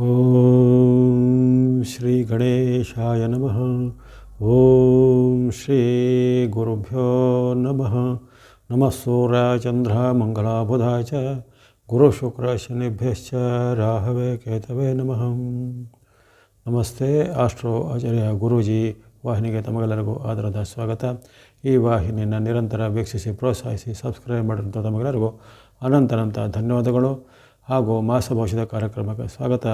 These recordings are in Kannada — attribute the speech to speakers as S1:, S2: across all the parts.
S1: ಓಂ ಶ್ರೀ ಗಣೇಶಾಯ ನಮಃ. ಓಂ ಶ್ರೀ ಗುರುಭ್ಯೋ ನಮಃ. ನಮಃ ಸೂರ್ಯ ಚಂದ್ರ ಮಂಗಲಾಬುಧಾಯ ಚ. ಗುರು ಶುಕ್ರ ಶನಿಭ್ಯಶ್ಚ ರಾಹವೇ ಕೇತವೇ ನಮಃ. ನಮಸ್ತೆ ಆಸ್ಟ್ರೋ ಆಚಾರ್ಯ ಗುರೂಜಿ, ವಾಹಿನಿಗೆ ತಮಗೆಲ್ಲರಿಗೂ ಆದರದ ಸ್ವಾಗತ. ಈ ವಾಹಿನಿಯನ್ನು ನಿರಂತರ ವೀಕ್ಷಿಸಿ, ಪ್ರೋತ್ಸಾಹಿಸಿ, ಸಬ್ಸ್ಕ್ರೈಬ್ ಮಾಡಿರುವಂಥ ತಮಗೆಲ್ಲರಿಗೂ ಅನಂತನಂತ ಧನ್ಯವಾದಗಳು. ಹಾಗೂ ಮಾಸ ಕಾರ್ಯಕ್ರಮಕ್ಕೆ ಸ್ವಾಗತ.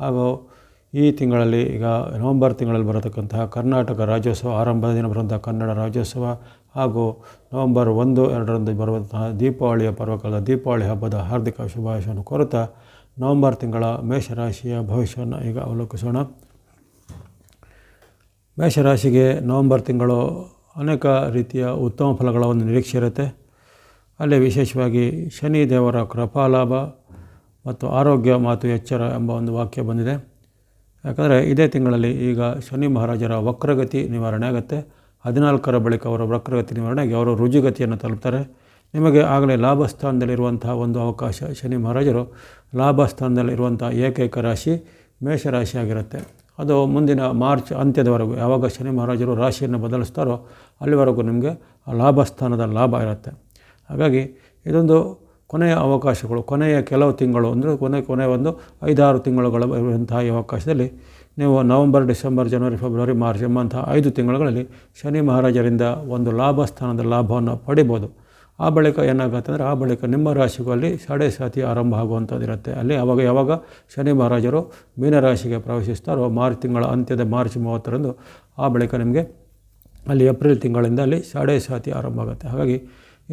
S1: ಹಾಗೂ ಈ ತಿಂಗಳಲ್ಲಿ ಈಗ ನವೆಂಬರ್ ತಿಂಗಳಲ್ಲಿ ಬರತಕ್ಕಂತಹ ಕರ್ನಾಟಕ ರಾಜ್ಯೋತ್ಸವ ಆರಂಭದ ದಿನ ಬರುವಂತಹ ಕನ್ನಡ ರಾಜ್ಯೋತ್ಸವ ಹಾಗೂ ನವೆಂಬರ್ ಒಂದು, ಎರಡರಂದು ಬರುವಂತಹ ದೀಪಾವಳಿಯ ಪರ್ವಕಾಲದ ದೀಪಾವಳಿ ಹಬ್ಬದ ಹಾರ್ದಿಕ ಶುಭಾಶಯವನ್ನು ಕೋರುತ್ತಾ ನವೆಂಬರ್ ತಿಂಗಳ ಮೇಷರಾಶಿಯ ಭವಿಷ್ಯವನ್ನು ಈಗ ಅವಲೋಕಿಸೋಣ. ಮೇಷರಾಶಿಗೆ ನವೆಂಬರ್ ತಿಂಗಳು ಅನೇಕ ರೀತಿಯ ಉತ್ತಮ ಫಲಗಳ ಒಂದು ನಿರೀಕ್ಷೆ ಇರುತ್ತೆ. ಅಲ್ಲಿ ವಿಶೇಷವಾಗಿ ಶನಿ ದೇವರ ಕೃಪಾಲಾಭ ಮತ್ತು ಆರೋಗ್ಯ ಮಾತು ಎಚ್ಚರ ಎಂಬ ಒಂದು ವಾಕ್ಯ ಬಂದಿದೆ. ಯಾಕಂದರೆ ಇದೇ ತಿಂಗಳಲ್ಲಿ ಈಗ ಶನಿ ಮಹಾರಾಜರ ವಕ್ರಗತಿ ನಿವಾರಣೆ ಆಗುತ್ತೆ. ಹದಿನಾಲ್ಕರ ಬಳಿಕ ಅವರ ವಕ್ರಗತಿ ನಿವಾರಣೆಗೆ ಅವರು ರುಜುಗತಿಯನ್ನು ತಲುಪ್ತಾರೆ. ನಿಮಗೆ ಆಗಲೇ ಲಾಭ ಸ್ಥಾನದಲ್ಲಿರುವಂತಹ ಒಂದು ಅವಕಾಶ ಶನಿ ಮಹಾರಾಜರು. ಲಾಭ ಸ್ಥಾನದಲ್ಲಿರುವಂಥ ಏಕೈಕ ರಾಶಿ ಮೇಷರಾಶಿ ಆಗಿರುತ್ತೆ. ಅದು ಮುಂದಿನ ಮಾರ್ಚ್ ಅಂತ್ಯದವರೆಗೂ ಯಾವಾಗ ಶನಿ ಮಹಾರಾಜರು ರಾಶಿಯನ್ನು ಬದಲಿಸ್ತಾರೋ ಅಲ್ಲಿವರೆಗೂ ನಿಮಗೆ ಆ ಲಾಭ ಸ್ಥಾನದ ಲಾಭ ಇರುತ್ತೆ. ಹಾಗಾಗಿ ಇದೊಂದು ಕೊನೆಯ ಅವಕಾಶಗಳು, ಕೊನೆಯ ಕೆಲವು ತಿಂಗಳು ಅಂದರೆ ಕೊನೆ ಕೊನೆಯ ಒಂದು ಐದಾರು ತಿಂಗಳುಗಳ ಈ ಅವಕಾಶದಲ್ಲಿ ನೀವು ನವಂಬರ್, ಡಿಸೆಂಬರ್, ಜನವರಿ, ಫೆಬ್ರವರಿ, ಮಾರ್ಚ್ ಎಂಬಂತಹ ಐದು ತಿಂಗಳುಗಳಲ್ಲಿ ಶನಿ ಮಹಾರಾಜರಿಂದ ಒಂದು ಲಾಭ ಸ್ಥಾನದ ಲಾಭವನ್ನು ಪಡಿಬೋದು. ಆ ಬಳಿಕ ಏನಾಗುತ್ತೆ ಅಂದರೆ ಆ ಬಳಿಕ ನಿಮ್ಮ ರಾಶಿಗೂ ಅಲ್ಲಿ ಸಾಡೆ ಸಾತಿ ಆರಂಭ ಆಗುವಂಥದ್ದು ಇರುತ್ತೆ. ಅಲ್ಲಿ ಅವಾಗ ಯಾವಾಗ ಶನಿ ಮಹಾರಾಜರು ಮೀನರಾಶಿಗೆ ಪ್ರವೇಶಿಸ್ತಾರೋ ಮಾರ್ಚ್ ತಿಂಗಳ ಅಂತ್ಯದ ಮಾರ್ಚ್ ಮೂವತ್ತರಂದು ಆ ಬಳಿಕ ನಿಮಗೆ ಅಲ್ಲಿ ಏಪ್ರಿಲ್ ತಿಂಗಳಿಂದ ಅಲ್ಲಿ ಸಾಡೆ ಸಾತಿ ಆರಂಭ ಆಗುತ್ತೆ. ಹಾಗಾಗಿ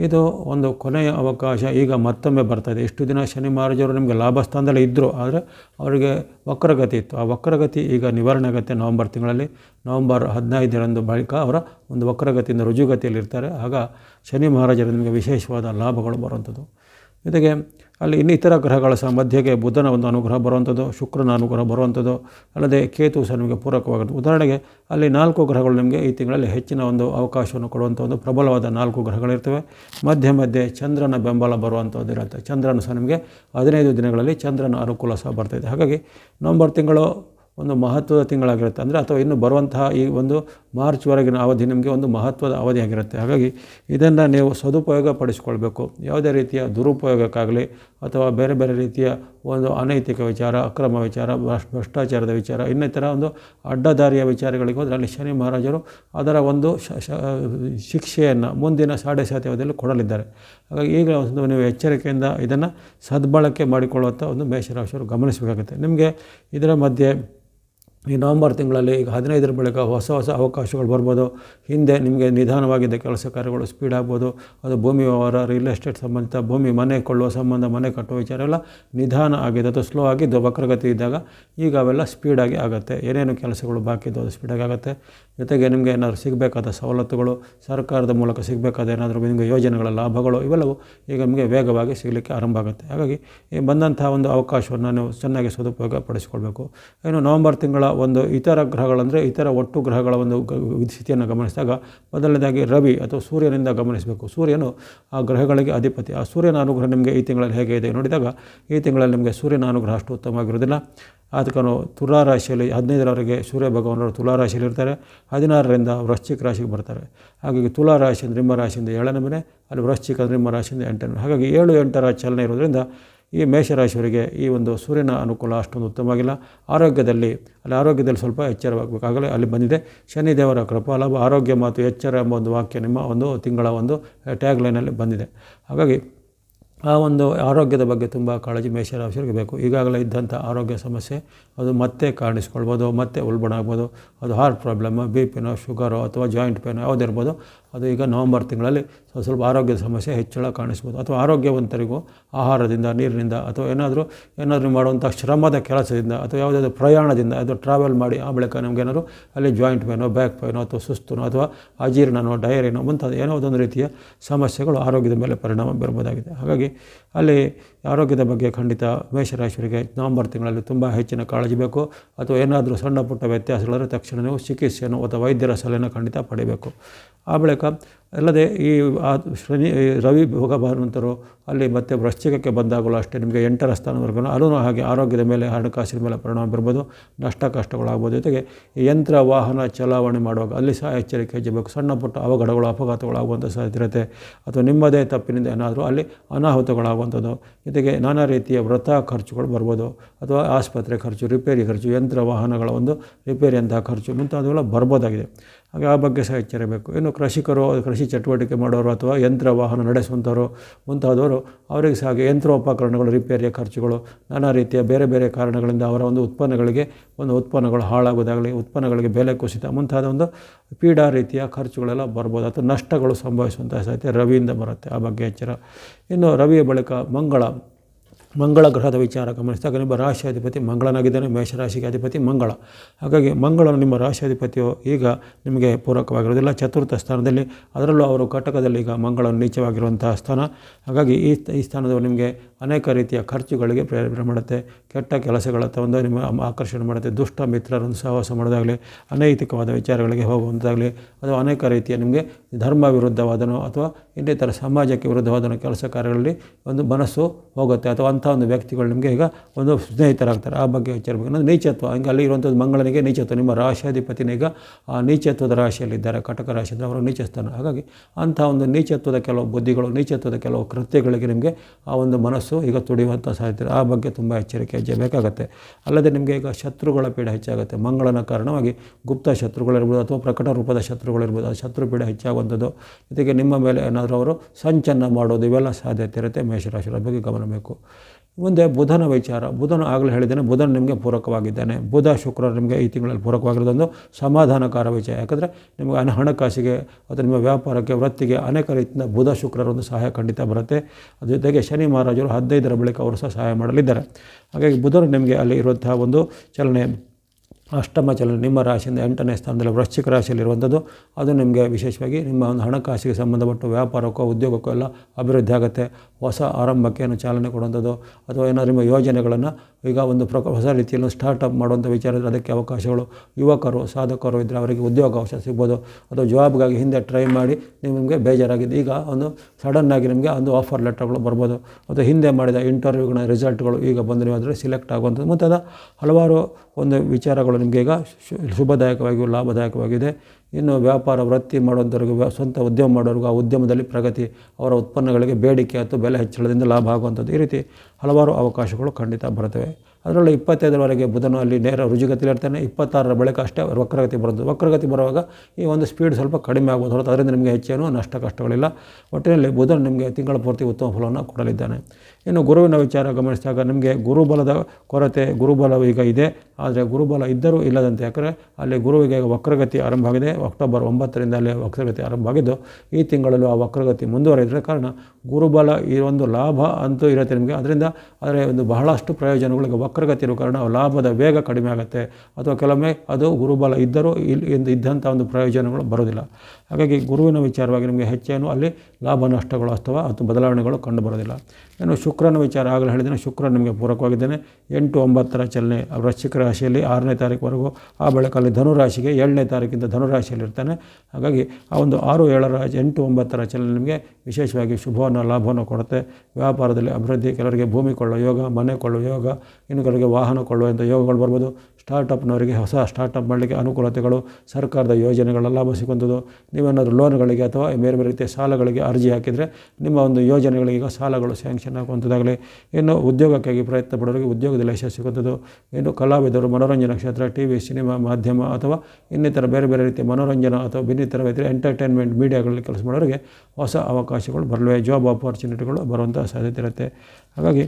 S1: ಇದು ಒಂದು ಕೊನೆಯ ಅವಕಾಶ. ಈಗ ಮತ್ತೊಮ್ಮೆ ಬರ್ತಾಯಿದೆ ಎಷ್ಟು ದಿನ ಶನಿ ಮಹಾರಾಜರು ನಿಮಗೆ ಲಾಭಸ್ಥಾನದಲ್ಲಿ ಇದ್ದರು ಆದರೆ ಅವರಿಗೆ ವಕ್ರಗತಿ ಇತ್ತು. ಆ ವಕ್ರಗತಿ ಈಗ ನಿವಾರಣೆ ಆಗುತ್ತೆ ನವಂಬರ್ ತಿಂಗಳಲ್ಲಿ. ನವಂಬರ್ ಹದಿನೈದರಂದು ಬಳಿಕ ಅವರ ಒಂದು ವಕ್ರಗತಿಯಿಂದ ರುಜುಗತಿಯಲ್ಲಿ ಇರ್ತಾರೆ ಆಗ ಶನಿ ಮಹಾರಾಜರು ನಿಮಗೆ ವಿಶೇಷವಾದ ಲಾಭಗಳು ಬರುವಂಥದ್ದು. ಜೊತೆಗೆ ಅಲ್ಲಿ ಇನ್ನಿತರ ಗ್ರಹಗಳ ಸಹ ಮಧ್ಯೆಗೆ ಬುಧನ ಒಂದು ಅನುಗ್ರಹ ಬರುವಂಥದ್ದು, ಶುಕ್ರನ ಅನುಗ್ರಹ ಬರುವಂಥದ್ದು, ಅಲ್ಲದೆ ಕೇತು ಸಹ ನಿಮಗೆ ಪೂರಕವಾಗುತ್ತೆ ಉದಾಹರಣೆಗೆ ಅಲ್ಲಿ ನಾಲ್ಕು ಗ್ರಹಗಳು ನಿಮಗೆ ಈ ತಿಂಗಳಲ್ಲಿ ಹೆಚ್ಚಿನ ಒಂದು ಅವಕಾಶವನ್ನು ಕೊಡುವಂಥ ಒಂದು ಪ್ರಬಲವಾದ ನಾಲ್ಕು ಗ್ರಹಗಳಿರ್ತವೆ. ಮಧ್ಯೆ ಮಧ್ಯೆ ಚಂದ್ರನ ಬೆಂಬಲ ಬರುವಂಥದ್ದು ಇರುತ್ತೆ. ಚಂದ್ರನ ಸಹ ನಿಮಗೆ ಹದಿನೈದು ದಿನಗಳಲ್ಲಿ ಚಂದ್ರನ ಅನುಕೂಲ ಸಹ ಬರ್ತೈತೆ ಹಾಗಾಗಿ ನವಂಬರ್ ತಿಂಗಳು ಒಂದು ಮಹತ್ವದ ತಿಂಗಳಾಗಿರುತ್ತೆ. ಅಂದರೆ ಅಥವಾ ಇನ್ನು ಬರುವಂತಹ ಈ ಒಂದು ಮಾರ್ಚ್ವರೆಗಿನ ಅವಧಿ ನಿಮಗೆ ಒಂದು ಮಹತ್ವದ ಅವಧಿಯಾಗಿರುತ್ತೆ. ಹಾಗಾಗಿ ಇದನ್ನು ನೀವು ಸದುಪಯೋಗ ಪಡಿಸಿಕೊಳ್ಬೇಕು ಯಾವುದೇ ರೀತಿಯ ದುರುಪಯೋಗಕ್ಕಾಗಲಿ ಅಥವಾ ಬೇರೆ ಬೇರೆ ರೀತಿಯ ಒಂದು ಅನೈತಿಕ ವಿಚಾರ, ಅಕ್ರಮ ವಿಚಾರ ಭ್ರಷ್ಟಾಚಾರದ ವಿಚಾರ, ಇನ್ನಿತರ ಒಂದು ಅಡ್ಡದಾರಿಯ ವಿಚಾರಗಳಿಗೆ ಹೋದರೆ ಅಲ್ಲಿ ಶನಿ ಮಹಾರಾಜರು ಅದರ ಒಂದು ಶಿಕ್ಷೆಯನ್ನು ಮುಂದಿನ ಸಾಡೆ ಅವಧಿಯಲ್ಲಿ ಕೊಡಲಿದ್ದಾರೆ. ಹಾಗಾಗಿ ಈಗ ಒಂದು ನೀವು ಎಚ್ಚರಿಕೆಯಿಂದ ಇದನ್ನು ಸದ್ಬಳಕೆ ಮಾಡಿಕೊಳ್ಳುವಂಥ ಒಂದು ಮೇಷರಾಶಿಯವರು ಗಮನಿಸಬೇಕಾಗುತ್ತೆ. ನಿಮಗೆ ಇದರ ಮಧ್ಯೆ ಈ ನವಂಬರ್ ತಿಂಗಳಲ್ಲಿ ಈಗ ಹದಿನೈದರ ಬಳಿಕ ಹೊಸ ಹೊಸ ಅವಕಾಶಗಳು ಬರ್ಬೋದು. ಹಿಂದೆ ನಿಮಗೆ ನಿಧಾನವಾಗಿದ್ದ ಕೆಲಸ ಕಾರ್ಯಗಳು ಸ್ಪೀಡ್ ಆಗ್ಬೋದು. ಅದು ಭೂಮಿ ವ್ಯವಹಾರ ರಿಯಲ್ ಎಸ್ಟೇಟ್ ಸಂಬಂಧಿತ, ಭೂಮಿ ಮನೆ ಕೊಳ್ಳುವ ಸಂಬಂಧ, ಮನೆ ಕಟ್ಟುವ ವಿಚಾರ ಎಲ್ಲ ನಿಧಾನ ಆಗಿದೆ. ಅಥವಾ ಸ್ಲೋ ಆಗಿದ್ದು ವಕ್ರಗತಿ ಇದ್ದಾಗ ಈಗ ಅವೆಲ್ಲ ಸ್ಪೀಡಾಗಿ ಆಗುತ್ತೆ. ಏನೇನು ಕೆಲಸಗಳು ಬಾಕಿ ಇದ್ದು ಅದು ಸ್ಪೀಡಾಗಿ ಆಗುತ್ತೆ. ಜೊತೆಗೆ ನಿಮಗೆ ಏನಾದರೂ ಸಿಗಬೇಕಾದ ಸವಲತ್ತುಗಳು, ಸರ್ಕಾರದ ಮೂಲಕ ಸಿಗಬೇಕಾದ ಏನಾದರೂ ನಿಮಗೆ ಯೋಜನೆಗಳ ಲಾಭಗಳು, ಇವೆಲ್ಲವೂ ಈಗ ನಿಮಗೆ ವೇಗವಾಗಿ ಸಿಗಲಿಕ್ಕೆ ಆರಂಭ ಆಗುತ್ತೆ. ಹಾಗಾಗಿ ಈ ಬಂದಂತಹ ಒಂದು ಅವಕಾಶವನ್ನು ನೀವು ಚೆನ್ನಾಗಿ ಸದುಪಯೋಗ ಪಡಿಸಿಕೊಳ್ಬೇಕು. ಇನ್ನು ನವಂಬರ್ ತಿಂಗಳ ಒಂದು ಇತರ ಗ್ರಹಗಳಂದರೆ ಇತರ ಒಟ್ಟು ಗ್ರಹಗಳ ಒಂದು ಸ್ಥಿತಿಯನ್ನು ಗಮನಿಸಿದಾಗ ಮೊದಲನೇದಾಗಿ ರವಿ ಅಥವಾ ಸೂರ್ಯನಿಂದ ಗಮನಿಸಬೇಕು. ಸೂರ್ಯನು ಆ ಗ್ರಹಗಳಿಗೆ ಅಧಿಪತಿ. ಆ ಸೂರ್ಯನ ಅನುಗ್ರಹ ನಿಮಗೆ ಈ ತಿಂಗಳಲ್ಲಿ ಹೇಗೆ ಇದೆ ನೋಡಿದಾಗ ಈ ತಿಂಗಳಲ್ಲಿ ನಿಮಗೆ ಸೂರ್ಯನ ಅನುಗ್ರಹ ಅಷ್ಟು ಉತ್ತಮವಾಗಿರೋದಿಲ್ಲ ಅದಕ್ಕೂ ತುಲಾ ರಾಶಿಯಲ್ಲಿ ಹದಿನೈದರವರೆಗೆ ಸೂರ್ಯ ಭಗವಾನರು ತುಲಾ ರಾಶಿಯಲ್ಲಿ ಇರ್ತಾರೆ. ಹದಿನಾರರಿಂದ ವೃಶ್ಚಿಕ ರಾಶಿಗೆ ಬರ್ತಾರೆ. ಹಾಗಾಗಿ ತುಲಾ ರಾಶಿಯಿಂದ ನಿಮ್ಮ ರಾಶಿಯಿಂದ ಏಳನೇ ಮನೆ, ಅಲ್ಲಿ ವೃಶ್ಚಿಕ ನಿಮ್ಮ ರಾಶಿಯಿಂದ ಎಂಟನೇ ಹಾಗಾಗಿ ಏಳು ಎಂಟರ ಚಲನೆ ಇರೋದ್ರಿಂದ ಈ ಮೇಷರಾಶಿಯವರಿಗೆ ಈ ಒಂದು ಸೂರ್ಯನ ಅನುಕೂಲ ಅಷ್ಟೊಂದು ಉತ್ತಮವಾಗಿಲ್ಲ. ಆರೋಗ್ಯದಲ್ಲಿ, ಅಲ್ಲಿ ಆರೋಗ್ಯದಲ್ಲಿ ಸ್ವಲ್ಪ ಎಚ್ಚರವಾಗಬೇಕಾಗಲೇ, ಅಲ್ಲಿ ಬಂದಿದೆ. ಶನಿದೇವರ ಕೃಪಾಲಾಭ ಆರೋಗ್ಯ ಮಾತು ಎಚ್ಚರ ಎಂಬ ಒಂದು ವಾಕ್ಯ ನಿಮ್ಮ ಒಂದು ತಿಂಗಳ ಒಂದು ಟ್ಯಾಗ್ ಲೈನಲ್ಲಿ ಬಂದಿದೆ. ಹಾಗಾಗಿ ಆ ಒಂದು ಆರೋಗ್ಯದ ಬಗ್ಗೆ ತುಂಬ ಕಾಳಜಿ ಮೇಷರಾಶಿಯವರಿಗೆ ಬೇಕು. ಈಗಾಗಲೇ ಇದ್ದಂಥ ಆರೋಗ್ಯ ಸಮಸ್ಯೆ, ಅದು ಮತ್ತೆ ಕಾಣಿಸ್ಕೊಳ್ಬೋದು, ಮತ್ತೆ ಉಲ್ಬಣ ಆಗ್ಬೋದು. ಅದು ಹಾರ್ಟ್ ಪ್ರಾಬ್ಲಮ್ ಬಿ ಪಿನೋ ಶುಗರೋ ಅಥವಾ ಜಾಯಿಂಟ್ ಪೇನೋ ಯಾವುದಿರ್ಬೋದು ಅದು ಈಗ ನವಂಬರ್ ತಿಂಗಳಲ್ಲಿ ಸ್ವಲ್ಪ ಸ್ವಲ್ಪ ಆರೋಗ್ಯದ ಸಮಸ್ಯೆ ಹೆಚ್ಚಳ ಕಾಣಿಸ್ಬೋದು. ಅಥವಾ ಆರೋಗ್ಯವಂತರಿಗೂ ಆಹಾರದಿಂದ, ನೀರಿನಿಂದ ಅಥವಾ ಏನಾದರೂ ಏನಾದರೂ ಮಾಡುವಂಥ ಶ್ರಮದ ಕೆಲಸದಿಂದ ಅಥವಾ ಯಾವುದಾದ್ರೂ ಪ್ರಯಾಣದಿಂದ ಅದು ಟ್ರಾವೆಲ್ ಮಾಡಿ ಆ ಬಳಿಕ ನಮಗೇನಾದ್ರು ಅಲ್ಲಿ ಜಾಯಿಂಟ್ ಪೇನೋ ಬ್ಯಾಕ್ ಪೇನೋ ಅಥವಾ ಸುಸ್ತುನೋ ಅಥವಾ ಅಜೀರ್ಣನೋ ಡಯರಿನೋ ಮುಂತಾದ ಏನೋ ಒಂದು ರೀತಿಯ ಸಮಸ್ಯೆಗಳು ಆರೋಗ್ಯದ ಮೇಲೆ ಪರಿಣಾಮ ಬೀರ್ಬೋದಾಗಿದೆ. ಹಾಗಾಗಿ ಅಲ್ಲಿ ಆರೋಗ್ಯದ ಬಗ್ಗೆ ಖಂಡಿತ ಮೇಷರಾಶಿಯವರಿಗೆ ನವಂಬರ್ ತಿಂಗಳಲ್ಲಿ ತುಂಬ ಹೆಚ್ಚಿನ ಕಾಳಜಿ ಬೇಕು. ಅಥವಾ ಏನಾದರೂ ಸಣ್ಣ ಪುಟ್ಟ ವ್ಯತ್ಯಾಸಗಳಾದರೆ ತಕ್ಷಣ ನೀವು ಚಿಕಿತ್ಸೆಯನ್ನು ಅಥವಾ ವೈದ್ಯರ ಸಲಹೆಯನ್ನು ಖಂಡಿತ ಪಡಿಬೇಕು ಆ ಬಳಿಕ ಅಲ್ಲದೆ ಈ ಶನಿ ರವಿ ಭೋಗ ನಂತರು ಅಲ್ಲಿ ಮತ್ತೆ ವೃಶ್ಚಿಕಕ್ಕೆ ಬಂದಾಗಲೂ ಅಷ್ಟೇ ನಿಮಗೆ ಎಂಟರ ಸ್ಥಾನವರೆಗೂ ಅದೂ ಹಾಗೆ ಆರೋಗ್ಯದ ಮೇಲೆ ಹಣಕಾಸಿನ ಮೇಲೆ ಪರಿಣಾಮ ಬೀರ್ಬೋದು ನಷ್ಟ ಕಷ್ಟಗಳಾಗ್ಬೋದು ಜೊತೆಗೆ ಯಂತ್ರ, ವಾಹನ ಚಲಾವಣೆ ಮಾಡುವಾಗ ಅಲ್ಲಿ ಸಹ ಎಚ್ಚರಿಕೆ ಹೆಚ್ಚಬೇಕು ಸಣ್ಣ ಪುಟ್ಟ ಅವಘಡಗಳು ಅಪಘಾತಗಳಾಗುವಂಥ ಸಾಧ್ಯತೆ ಅಥವಾ ನಿಮ್ಮದೇ ತಪ್ಪಿನಿಂದ ಏನಾದರೂ ಅಲ್ಲಿ ಅನಾಹುತಗಳಾಗುವಂಥದ್ದು. ಜೊತೆಗೆ ನಾನಾ ರೀತಿಯ ವ್ರತ ಖರ್ಚುಗಳು ಬರ್ಬೋದು ಅಥವಾ ಆಸ್ಪತ್ರೆ ಖರ್ಚು, ರಿಪೇರಿ ಖರ್ಚು, ಯಂತ್ರ, ವಾಹನಗಳ ಒಂದು ರಿಪೇರಿಯಂತಹ ಖರ್ಚು ಮುಂತಾದವೆಲ್ಲ ಬರ್ಬೋದಾಗಿದೆ. ಹಾಗೆ ಆ ಬಗ್ಗೆ ಸಹ ಎಚ್ಚರಬೇಕು. ಇನ್ನು ಕೃಷಿಕರು, ಕೃಷಿ ಚಟುವಟಿಕೆ ಮಾಡೋರು ಅಥವಾ ಯಂತ್ರ ವಾಹನ ನಡೆಸುವಂಥವರು, ಮುಂತಾದವರು, ಅವರಿಗೆ ಸಹ ಹಾಗೆ ಯಂತ್ರೋಪಕರಣಗಳು ರಿಪೇರಿಯ ಖರ್ಚುಗಳು, ನಾನಾ ರೀತಿಯ ಬೇರೆ ಬೇರೆ ಕಾರಣಗಳಿಂದ ಅವರ ಒಂದು ಉತ್ಪನ್ನಗಳಿಗೆ, ಒಂದು ಉತ್ಪನ್ನಗಳು ಹಾಳಾಗೋದಾಗಲಿ ಉತ್ಪನ್ನಗಳಿಗೆ ಬೆಲೆ ಕುಸಿತ ಮುಂತಾದ ಒಂದು ಪೀಡಾ ರೀತಿಯ ಖರ್ಚುಗಳೆಲ್ಲ ಬರ್ಬೋದು. ಅಥವಾ ನಷ್ಟಗಳು ಸಂಭವಿಸುವಂಥ ಸಾಧ್ಯತೆ ರವಿಯಿಂದ ಬರುತ್ತೆ ಆ ಬಗ್ಗೆ ಎಚ್ಚರ. ಇನ್ನು ರವಿಯ ಬಳಿಕ ಮಂಗಳ. ಮಂಗಳ ಗ್ರಹದ ವಿಚಾರ ಗಮನಿಸಿದಾಗ ನಿಮ್ಮ ರಾಶಿಯಾಧಿಪತಿ ಮಂಗಳನಾಗಿದ್ದಾನೆ ಮೇಷರಾಶಿಗೆ ಅಧಿಪತಿ ಮಂಗಳ. ಹಾಗಾಗಿ ಮಂಗಳ ನಿಮ್ಮ ರಾಶಿಯಾಧಿಪತಿಯು ಈಗ ನಿಮಗೆ ಪೂರಕವಾಗಿರೋದಿಲ್ಲ ಚತುರ್ಥ ಸ್ಥಾನದಲ್ಲಿ ಅದರಲ್ಲೂ ಅವರು ಕಟಕದಲ್ಲಿ ಈಗ ಮಂಗಳ ನೀಚವಾಗಿರುವಂತಹ ಸ್ಥಾನ. ಹಾಗಾಗಿ ಈ ಈ ಸ್ಥಾನದ ನಿಮಗೆ ಅನೇಕ ರೀತಿಯ ಖರ್ಚುಗಳಿಗೆ ಪ್ರೇರಣೆ ಮಾಡುತ್ತೆ. ಕೆಟ್ಟ ಕೆಲಸಗಳತ್ತ ಒಂದು ನಿಮ್ಮ ಆಕರ್ಷಣೆ ಮಾಡುತ್ತೆ. ದುಷ್ಟ ಮಿತ್ರರನ್ನು ಸಹವಾಸ ಮಾಡೋದಾಗಲಿ, ಅನೈತಿಕವಾದ ವಿಚಾರಗಳಿಗೆ ಹೋಗುವಂಥದ್ದಾಗಲಿ ಅಥವಾ ಅನೇಕ ರೀತಿಯ ನಿಮಗೆ ಧರ್ಮ ವಿರುದ್ಧವಾದನೋ ಅಥವಾ ಇನ್ನಿತರ ಸಮಾಜಕ್ಕೆ ವಿರುದ್ಧವಾದನೋ ಕೆಲಸ ಕಾರ್ಯಗಳಲ್ಲಿ ಒಂದು ಮನಸ್ಸು ಹೋಗುತ್ತೆ. ಅಥವಾ ಅಂಥ ಒಂದು ವ್ಯಕ್ತಿಗಳು ನಿಮಗೆ ಈಗ ಒಂದು ಸ್ನೇಹಿತರಾಗ್ತಾರೆ. ಆ ಬಗ್ಗೆ ವಿಚಾರಬೇಕು. ಅಂದರೆ ನೀಚತ್ವ. ಹಂಗೆ ಅಲ್ಲಿ ಇರುವಂಥದ್ದು ಮಂಗಳನಿಗೆ ನೀಚತ್ವ. ನಿಮ್ಮ ರಾಶಿಯಾಧಿಪತಿನ ಈಗ ಆ ನೀಚತ್ವದ ರಾಶಿಯಲ್ಲಿದ್ದಾರೆ ಕಟಕ ರಾಶಿ ಅಂದರೆ ಅವರು ನೀಚ ಸ್ಥಾನ ಹಾಗಾಗಿ ಅಂಥ ಒಂದು ನೀಚತ್ವದ ಕೆಲವು ಬುದ್ಧಿಗಳು, ನೀಚತ್ವದ ಕೆಲವು ಕೃತ್ಯಗಳಿಗೆ ನಿಮಗೆ ಆ ಒಂದು ಮನಸ್ಸು ಈಗ ತುಡಿಯುವಂಥ ಸಾಧ್ಯತೆ ಆ ಬಗ್ಗೆ ತುಂಬ ಎಚ್ಚರಿಕೆ ಹೆಜ್ಜೆ ಬೇಕಾಗುತ್ತೆ. ಅಲ್ಲದೆ ನಿಮಗೆ ಈಗ ಶತ್ರುಗಳ ಪೀಡೆ ಹೆಚ್ಚಾಗುತ್ತೆ. ಮಂಗಳನ ಕಾರಣವಾಗಿ ಗುಪ್ತ ಶತ್ರುಗಳಿರ್ಬೋದು ಅಥವಾ ಪ್ರಕಟ ರೂಪದ ಶತ್ರುಗಳಿರ್ಬೋದು. ಆ ಶತ್ರು ಪೀಡೆ ಹೆಚ್ಚಾಗುವಂಥದ್ದು. ಜೊತೆಗೆ ನಿಮ್ಮ ಮೇಲೆ ಏನಾದರೂ ಅವರು ಸಂಚನ್ನ ಮಾಡೋದು ಇವೆಲ್ಲ ಸಾಧ್ಯತೆ ಇರುತ್ತೆ. ಮೇಷರಾಶಿಗಳ ಬಗ್ಗೆ ಗಮನ ಬೇಕು. ಮುಂದೆ ಬುಧನ ವಿಚಾರ. ಬುಧನ ಆಗಲೇ ಹೇಳಿದ್ದೇನೆ, ಬುಧನ ನಿಮಗೆ ಪೂರಕವಾಗಿದ್ದಾನೆ. ಬುಧ, ಶುಕ್ರ ನಿಮಗೆ ಈ ತಿಂಗಳಲ್ಲಿ ಪೂರಕವಾಗಿರೋದೊಂದು ಸಮಾಧಾನಕಾರ ವಿಚಾರ ಯಾಕಂದರೆ ನಿಮಗೆ ಅನ, ಹಣಕಾಸಿಗೆ ಅಥವಾ ನಿಮ್ಮ ವ್ಯಾಪಾರಕ್ಕೆ, ವೃತ್ತಿಗೆ ಅನೇಕ ರೀತಿಯಿಂದ ಬುಧ ಶುಕ್ರರೊಂದು ಸಹಾಯ ಖಂಡಿತ ಬರುತ್ತೆ. ಅದ್ರ ಜೊತೆಗೆ ಶನಿ ಮಹಾರಾಜರು ಹದಿನೈದರ ಬಳಿಕ ಅವರು ಸಹ ಸಹಾಯ ಮಾಡಲಿದ್ದಾರೆ. ಹಾಗಾಗಿ ಬುಧರು ನಿಮಗೆ ಅಲ್ಲಿ ಇರುವಂತಹ ಒಂದು ಚಲನೆ ಅಷ್ಟಮ ಚಲನ ನಿಮ್ಮ ರಾಶಿಯಿಂದ ಎಂಟನೇ ಸ್ಥಾನದಲ್ಲಿ ವೃಶ್ಚಿಕ ರಾಶಿಯಲ್ಲಿರುವಂಥದ್ದು, ಅದು ನಿಮಗೆ ವಿಶೇಷವಾಗಿ ನಿಮ್ಮ ಒಂದು ಹಣಕಾಸಿಗೆ ಸಂಬಂಧಪಟ್ಟು ವ್ಯಾಪಾರಕ್ಕೋ, ಉದ್ಯೋಗಕ್ಕೋ ಎಲ್ಲ ಅಭಿವೃದ್ಧಿ ಆಗುತ್ತೆ. ಹೊಸ ಆರಂಭಕ್ಕೆ ಏನು ಚಾಲನೆ ಕೊಡುವಂಥದ್ದು, ಅಥವಾ ಏನಾದರೂ ನಿಮ್ಮ ಯೋಜನೆಗಳನ್ನು ಈಗ ಒಂದು ಪ್ರಕ, ಹೊಸ ರೀತಿಯಲ್ಲಿ ಸ್ಟಾರ್ಟಪ್ ಮಾಡುವಂಥ ವಿಚಾರದಲ್ಲಿ ಅದಕ್ಕೆ ಅವಕಾಶಗಳು, ಯುವಕರು, ಸಾಧಕರು ಇದ್ದರೆ ಅವರಿಗೆ ಉದ್ಯೋಗಾವಕಾಶ ಸಿಗ್ಬೋದು. ಅಥವಾ ಜಾಬ್ಗಾಗಿ ಹಿಂದೆ ಟ್ರೈ ಮಾಡಿ ನಿಮಗೆ ಬೇಜಾರಾಗಿದೆ. ಈಗ ಒಂದು ಸಡನ್ನಾಗಿ ನಿಮಗೆ ಒಂದು ಆಫರ್ ಲೆಟರ್ಗಳು ಬರ್ಬೋದು. ಅಥವಾ ಹಿಂದೆ ಮಾಡಿದ ಇಂಟರ್ವ್ಯೂಗಳ ರಿಸಲ್ಟ್ಗಳು ಈಗ ಬಂದು ನೀವು ಅದರಲ್ಲಿ ಸಿಲೆಕ್ಟ್ ಆಗುವಂಥದ್ದು. ಮುಂತಾದ ಹಲವಾರು ಒಂದು ವಿಚಾರಗಳು ನಿಮಗೆ ಈಗ ಶುಭದಾಯಕವಾಗಿಯೂ ಲಾಭದಾಯಕವಾಗಿದೆ. ಇನ್ನು ವ್ಯಾಪಾರ, ವೃತ್ತಿ ಮಾಡುವಂಥವ್ರಿಗೆ ಸ್ವಂತ ಉದ್ಯಮ ಮಾಡೋರಿಗೂ ಆ ಉದ್ಯಮದಲ್ಲಿ ಪ್ರಗತಿ, ಅವರ ಉತ್ಪನ್ನಗಳಿಗೆ ಬೇಡಿಕೆ ಅಥವಾ ಬೆಲೆ ಹೆಚ್ಚಳದಿಂದ ಲಾಭ ಆಗುವಂಥದ್ದು ಈ ರೀತಿ ಹಲವಾರು ಅವಕಾಶಗಳು ಖಂಡಿತ ಬರ್ತವೆ ಅದರಲ್ಲಿ ಇಪ್ಪತ್ತೈದರವರೆಗೆ ಬುಧನು ಅಲ್ಲಿ ನೇರ ರುಜುಗತಿಲಿರ್ತಾನೆ ಇಪ್ಪತ್ತಾರರ ಬಳಿಕ ಅಷ್ಟೇ ವಕ್ರಗತಿ ಬರೋದು ವಕ್ರಗತಿ ಬರುವಾಗ ಈ ಒಂದು ಸ್ಪೀಡ್ ಸ್ವಲ್ಪ ಕಡಿಮೆ ಆಗೋದು ಹೊರತು ಅದರಿಂದ ನಿಮಗೆ ಹೆಚ್ಚೇನು ನಷ್ಟ, ಕಷ್ಟಗಳಿಲ್ಲ. ಒಟ್ಟಿನಲ್ಲಿ ಬುಧನು ನಿಮಗೆ ತಿಂಗಳ ಪೂರ್ತಿ ಉತ್ತಮ ಫಲವನ್ನು ಕೊಡಲಿದ್ದಾನೆ. ಇನ್ನು ಗುರುವಿನ ವಿಚಾರ ಗಮನಿಸಿದಾಗ ನಿಮಗೆ ಗುರುಬಲದ ಕೊರತೆ, ಗುರುಬಲ ಈಗ ಇದೆ. ಆದರೆ ಗುರುಬಲ ಇದ್ದರೂ ಇಲ್ಲದಂತೆ ಯಾಕಂದರೆ ಅಲ್ಲಿ ಗುರುವಿಗೆ ವಕ್ರಗತಿ ಆರಂಭ ಆಗಿದೆ. ಅಕ್ಟೋಬರ್ ಒಂಬತ್ತರಿಂದ ಅಲ್ಲಿ ವಕ್ರಗತಿ ಆರಂಭ ಆಗಿದ್ದು, ಈ ತಿಂಗಳಲ್ಲೂ ಆ ವಕ್ರಗತಿ ಮುಂದುವರೆದಿರೋ ಕಾರಣ ಗುರುಬಲ ಈ ಒಂದು ಲಾಭ ಅಂತೂ ಇರುತ್ತೆ ನಿಮಗೆ. ಅದರಿಂದ ಆದರೆ ಒಂದು ಬಹಳಷ್ಟು ಪ್ರಯೋಜನಗಳಿಗೆ ವಕ್ರಗತಿ ಇರೋ ಕಾರಣ ಲಾಭದ ವೇಗ ಕಡಿಮೆ ಆಗುತ್ತೆ. ಅಥವಾ ಕೆಲವೊಮ್ಮೆ ಅದು ಗುರುಬಲ ಇದ್ದರೂ ಇಲ್ಲಿ ಇಂದ- ಇದ್ದಂಥ ಒಂದು ಪ್ರಯೋಜನಗಳು ಬರೋದಿಲ್ಲ ಹಾಗಾಗಿ ಗುರುವಿನ ವಿಚಾರವಾಗಿ ನಿಮಗೆ ಹೆಚ್ಚೇನು ಅಲ್ಲಿ ಲಾಭ ನಷ್ಟಗಳು ಅಥವಾ ಅಥವಾ ಬದಲಾವಣೆಗಳು ಕಂಡು ಇನ್ನು ಶುಕ್ರನ ವಿಚಾರ ಆಗಲೇ ಹೇಳಿದ್ದೇನೆ ಶುಕ್ರ ನಿಮಗೆ ಪೂರಕವಾಗಿದ್ದೇನೆ. ಎಂಟು ಒಂಬತ್ತರ ಚಲನೆ, ವೃಶ್ಚಿಕ ರಾಶಿಯಲ್ಲಿ ಆರನೇ ತಾರೀಕುವರೆಗೂ ಆ ಬೆಳಕಲ್ಲಿ ಧನುರಾಶಿಗೆ ಏಳನೇ ತಾರೀಕಿಂದ ಧನುರಾಶಿಯಲ್ಲಿ ಇರ್ತಾನೆ. ಹಾಗಾಗಿ ಆ ಒಂದು ಆರು ಏಳರ ಎಂಟು ಒಂಬತ್ತರ ಚಲನೆ ನಿಮಗೆ ವಿಶೇಷವಾಗಿ ಶುಭವನ್ನು ಲಾಭವನ್ನು ಕೊಡುತ್ತೆ. ವ್ಯಾಪಾರದಲ್ಲಿ ಅಭಿವೃದ್ಧಿ, ಕೆಲವರಿಗೆ ಭೂಮಿ ಕೊಳ್ಳೋ ಯೋಗ, ಮನೆ ಕೊಳ್ಳೋ ಯೋಗ, ಇನ್ನು ಕೆಲವರಿಗೆ ವಾಹನ ಕೊಳ್ಳುವಂಥ ಯೋಗಗಳು ಬರ್ಬೋದು. ಸ್ಟಾರ್ಟಪ್ನವರಿಗೆ ಹೊಸ ಸ್ಟಾರ್ಟಪ್ ಮಾಡಲಿಕ್ಕೆ ಅನುಕೂಲತೆಗಳು, ಸರ್ಕಾರದ ಯೋಜನೆಗಳೆಲ್ಲ ಸಿಗುವಂಥದ್ದು ನೀವೇನಾದರೂ ಲೋನ್ಗಳಿಗೆ ಅಥವಾ ಬೇರೆ ಬೇರೆ ರೀತಿಯ ಸಾಲಗಳಿಗೆ ಅರ್ಜಿ ಹಾಕಿದರೆ ನಿಮ್ಮ ಒಂದು ಯೋಜನೆಗಳಿಗೆ ಸಾಲಗಳು ಸ್ಯಾಂಕ್ಷನ್ ಆಗುವಂಥದ್ದಾಗಲಿ ಇನ್ನು ಉದ್ಯೋಗಕ್ಕಾಗಿ ಪ್ರಯತ್ನ ಪಡೋರಿಗೆ ಉದ್ಯೋಗದಲ್ಲಿ ಯಶಸ್ಸು ಸಿಗುವಂಥದ್ದು. ಇನ್ನು ಕಲಾವಿದರು, ಮನೋರಂಜನಾ ಕ್ಷೇತ್ರ, ಟಿ ವಿ, ಸಿನಿಮಾ, ಮಾಧ್ಯಮ ಅಥವಾ ಇನ್ನಿತರ ಬೇರೆ ಬೇರೆ ರೀತಿಯ ಮನೋರಂಜನಾ ಅಥವಾ ಇನ್ನಿತರ ರೀತಿಯ ಎಂಟರ್ಟೈನ್ಮೆಂಟ್ ಮೀಡಿಯಾಗಳಲ್ಲಿ ಕೆಲಸ ಮಾಡೋರಿಗೆ ಹೊಸ ಅವಕಾಶಗಳು ಬರಲಿವೆ. ಜಾಬ್ ಆಪರ್ಚುನಿಟಿಗಳು ಬರುವಂಥ ಸಾಧ್ಯತೆ ಇರುತ್ತೆ. ಹಾಗಾಗಿ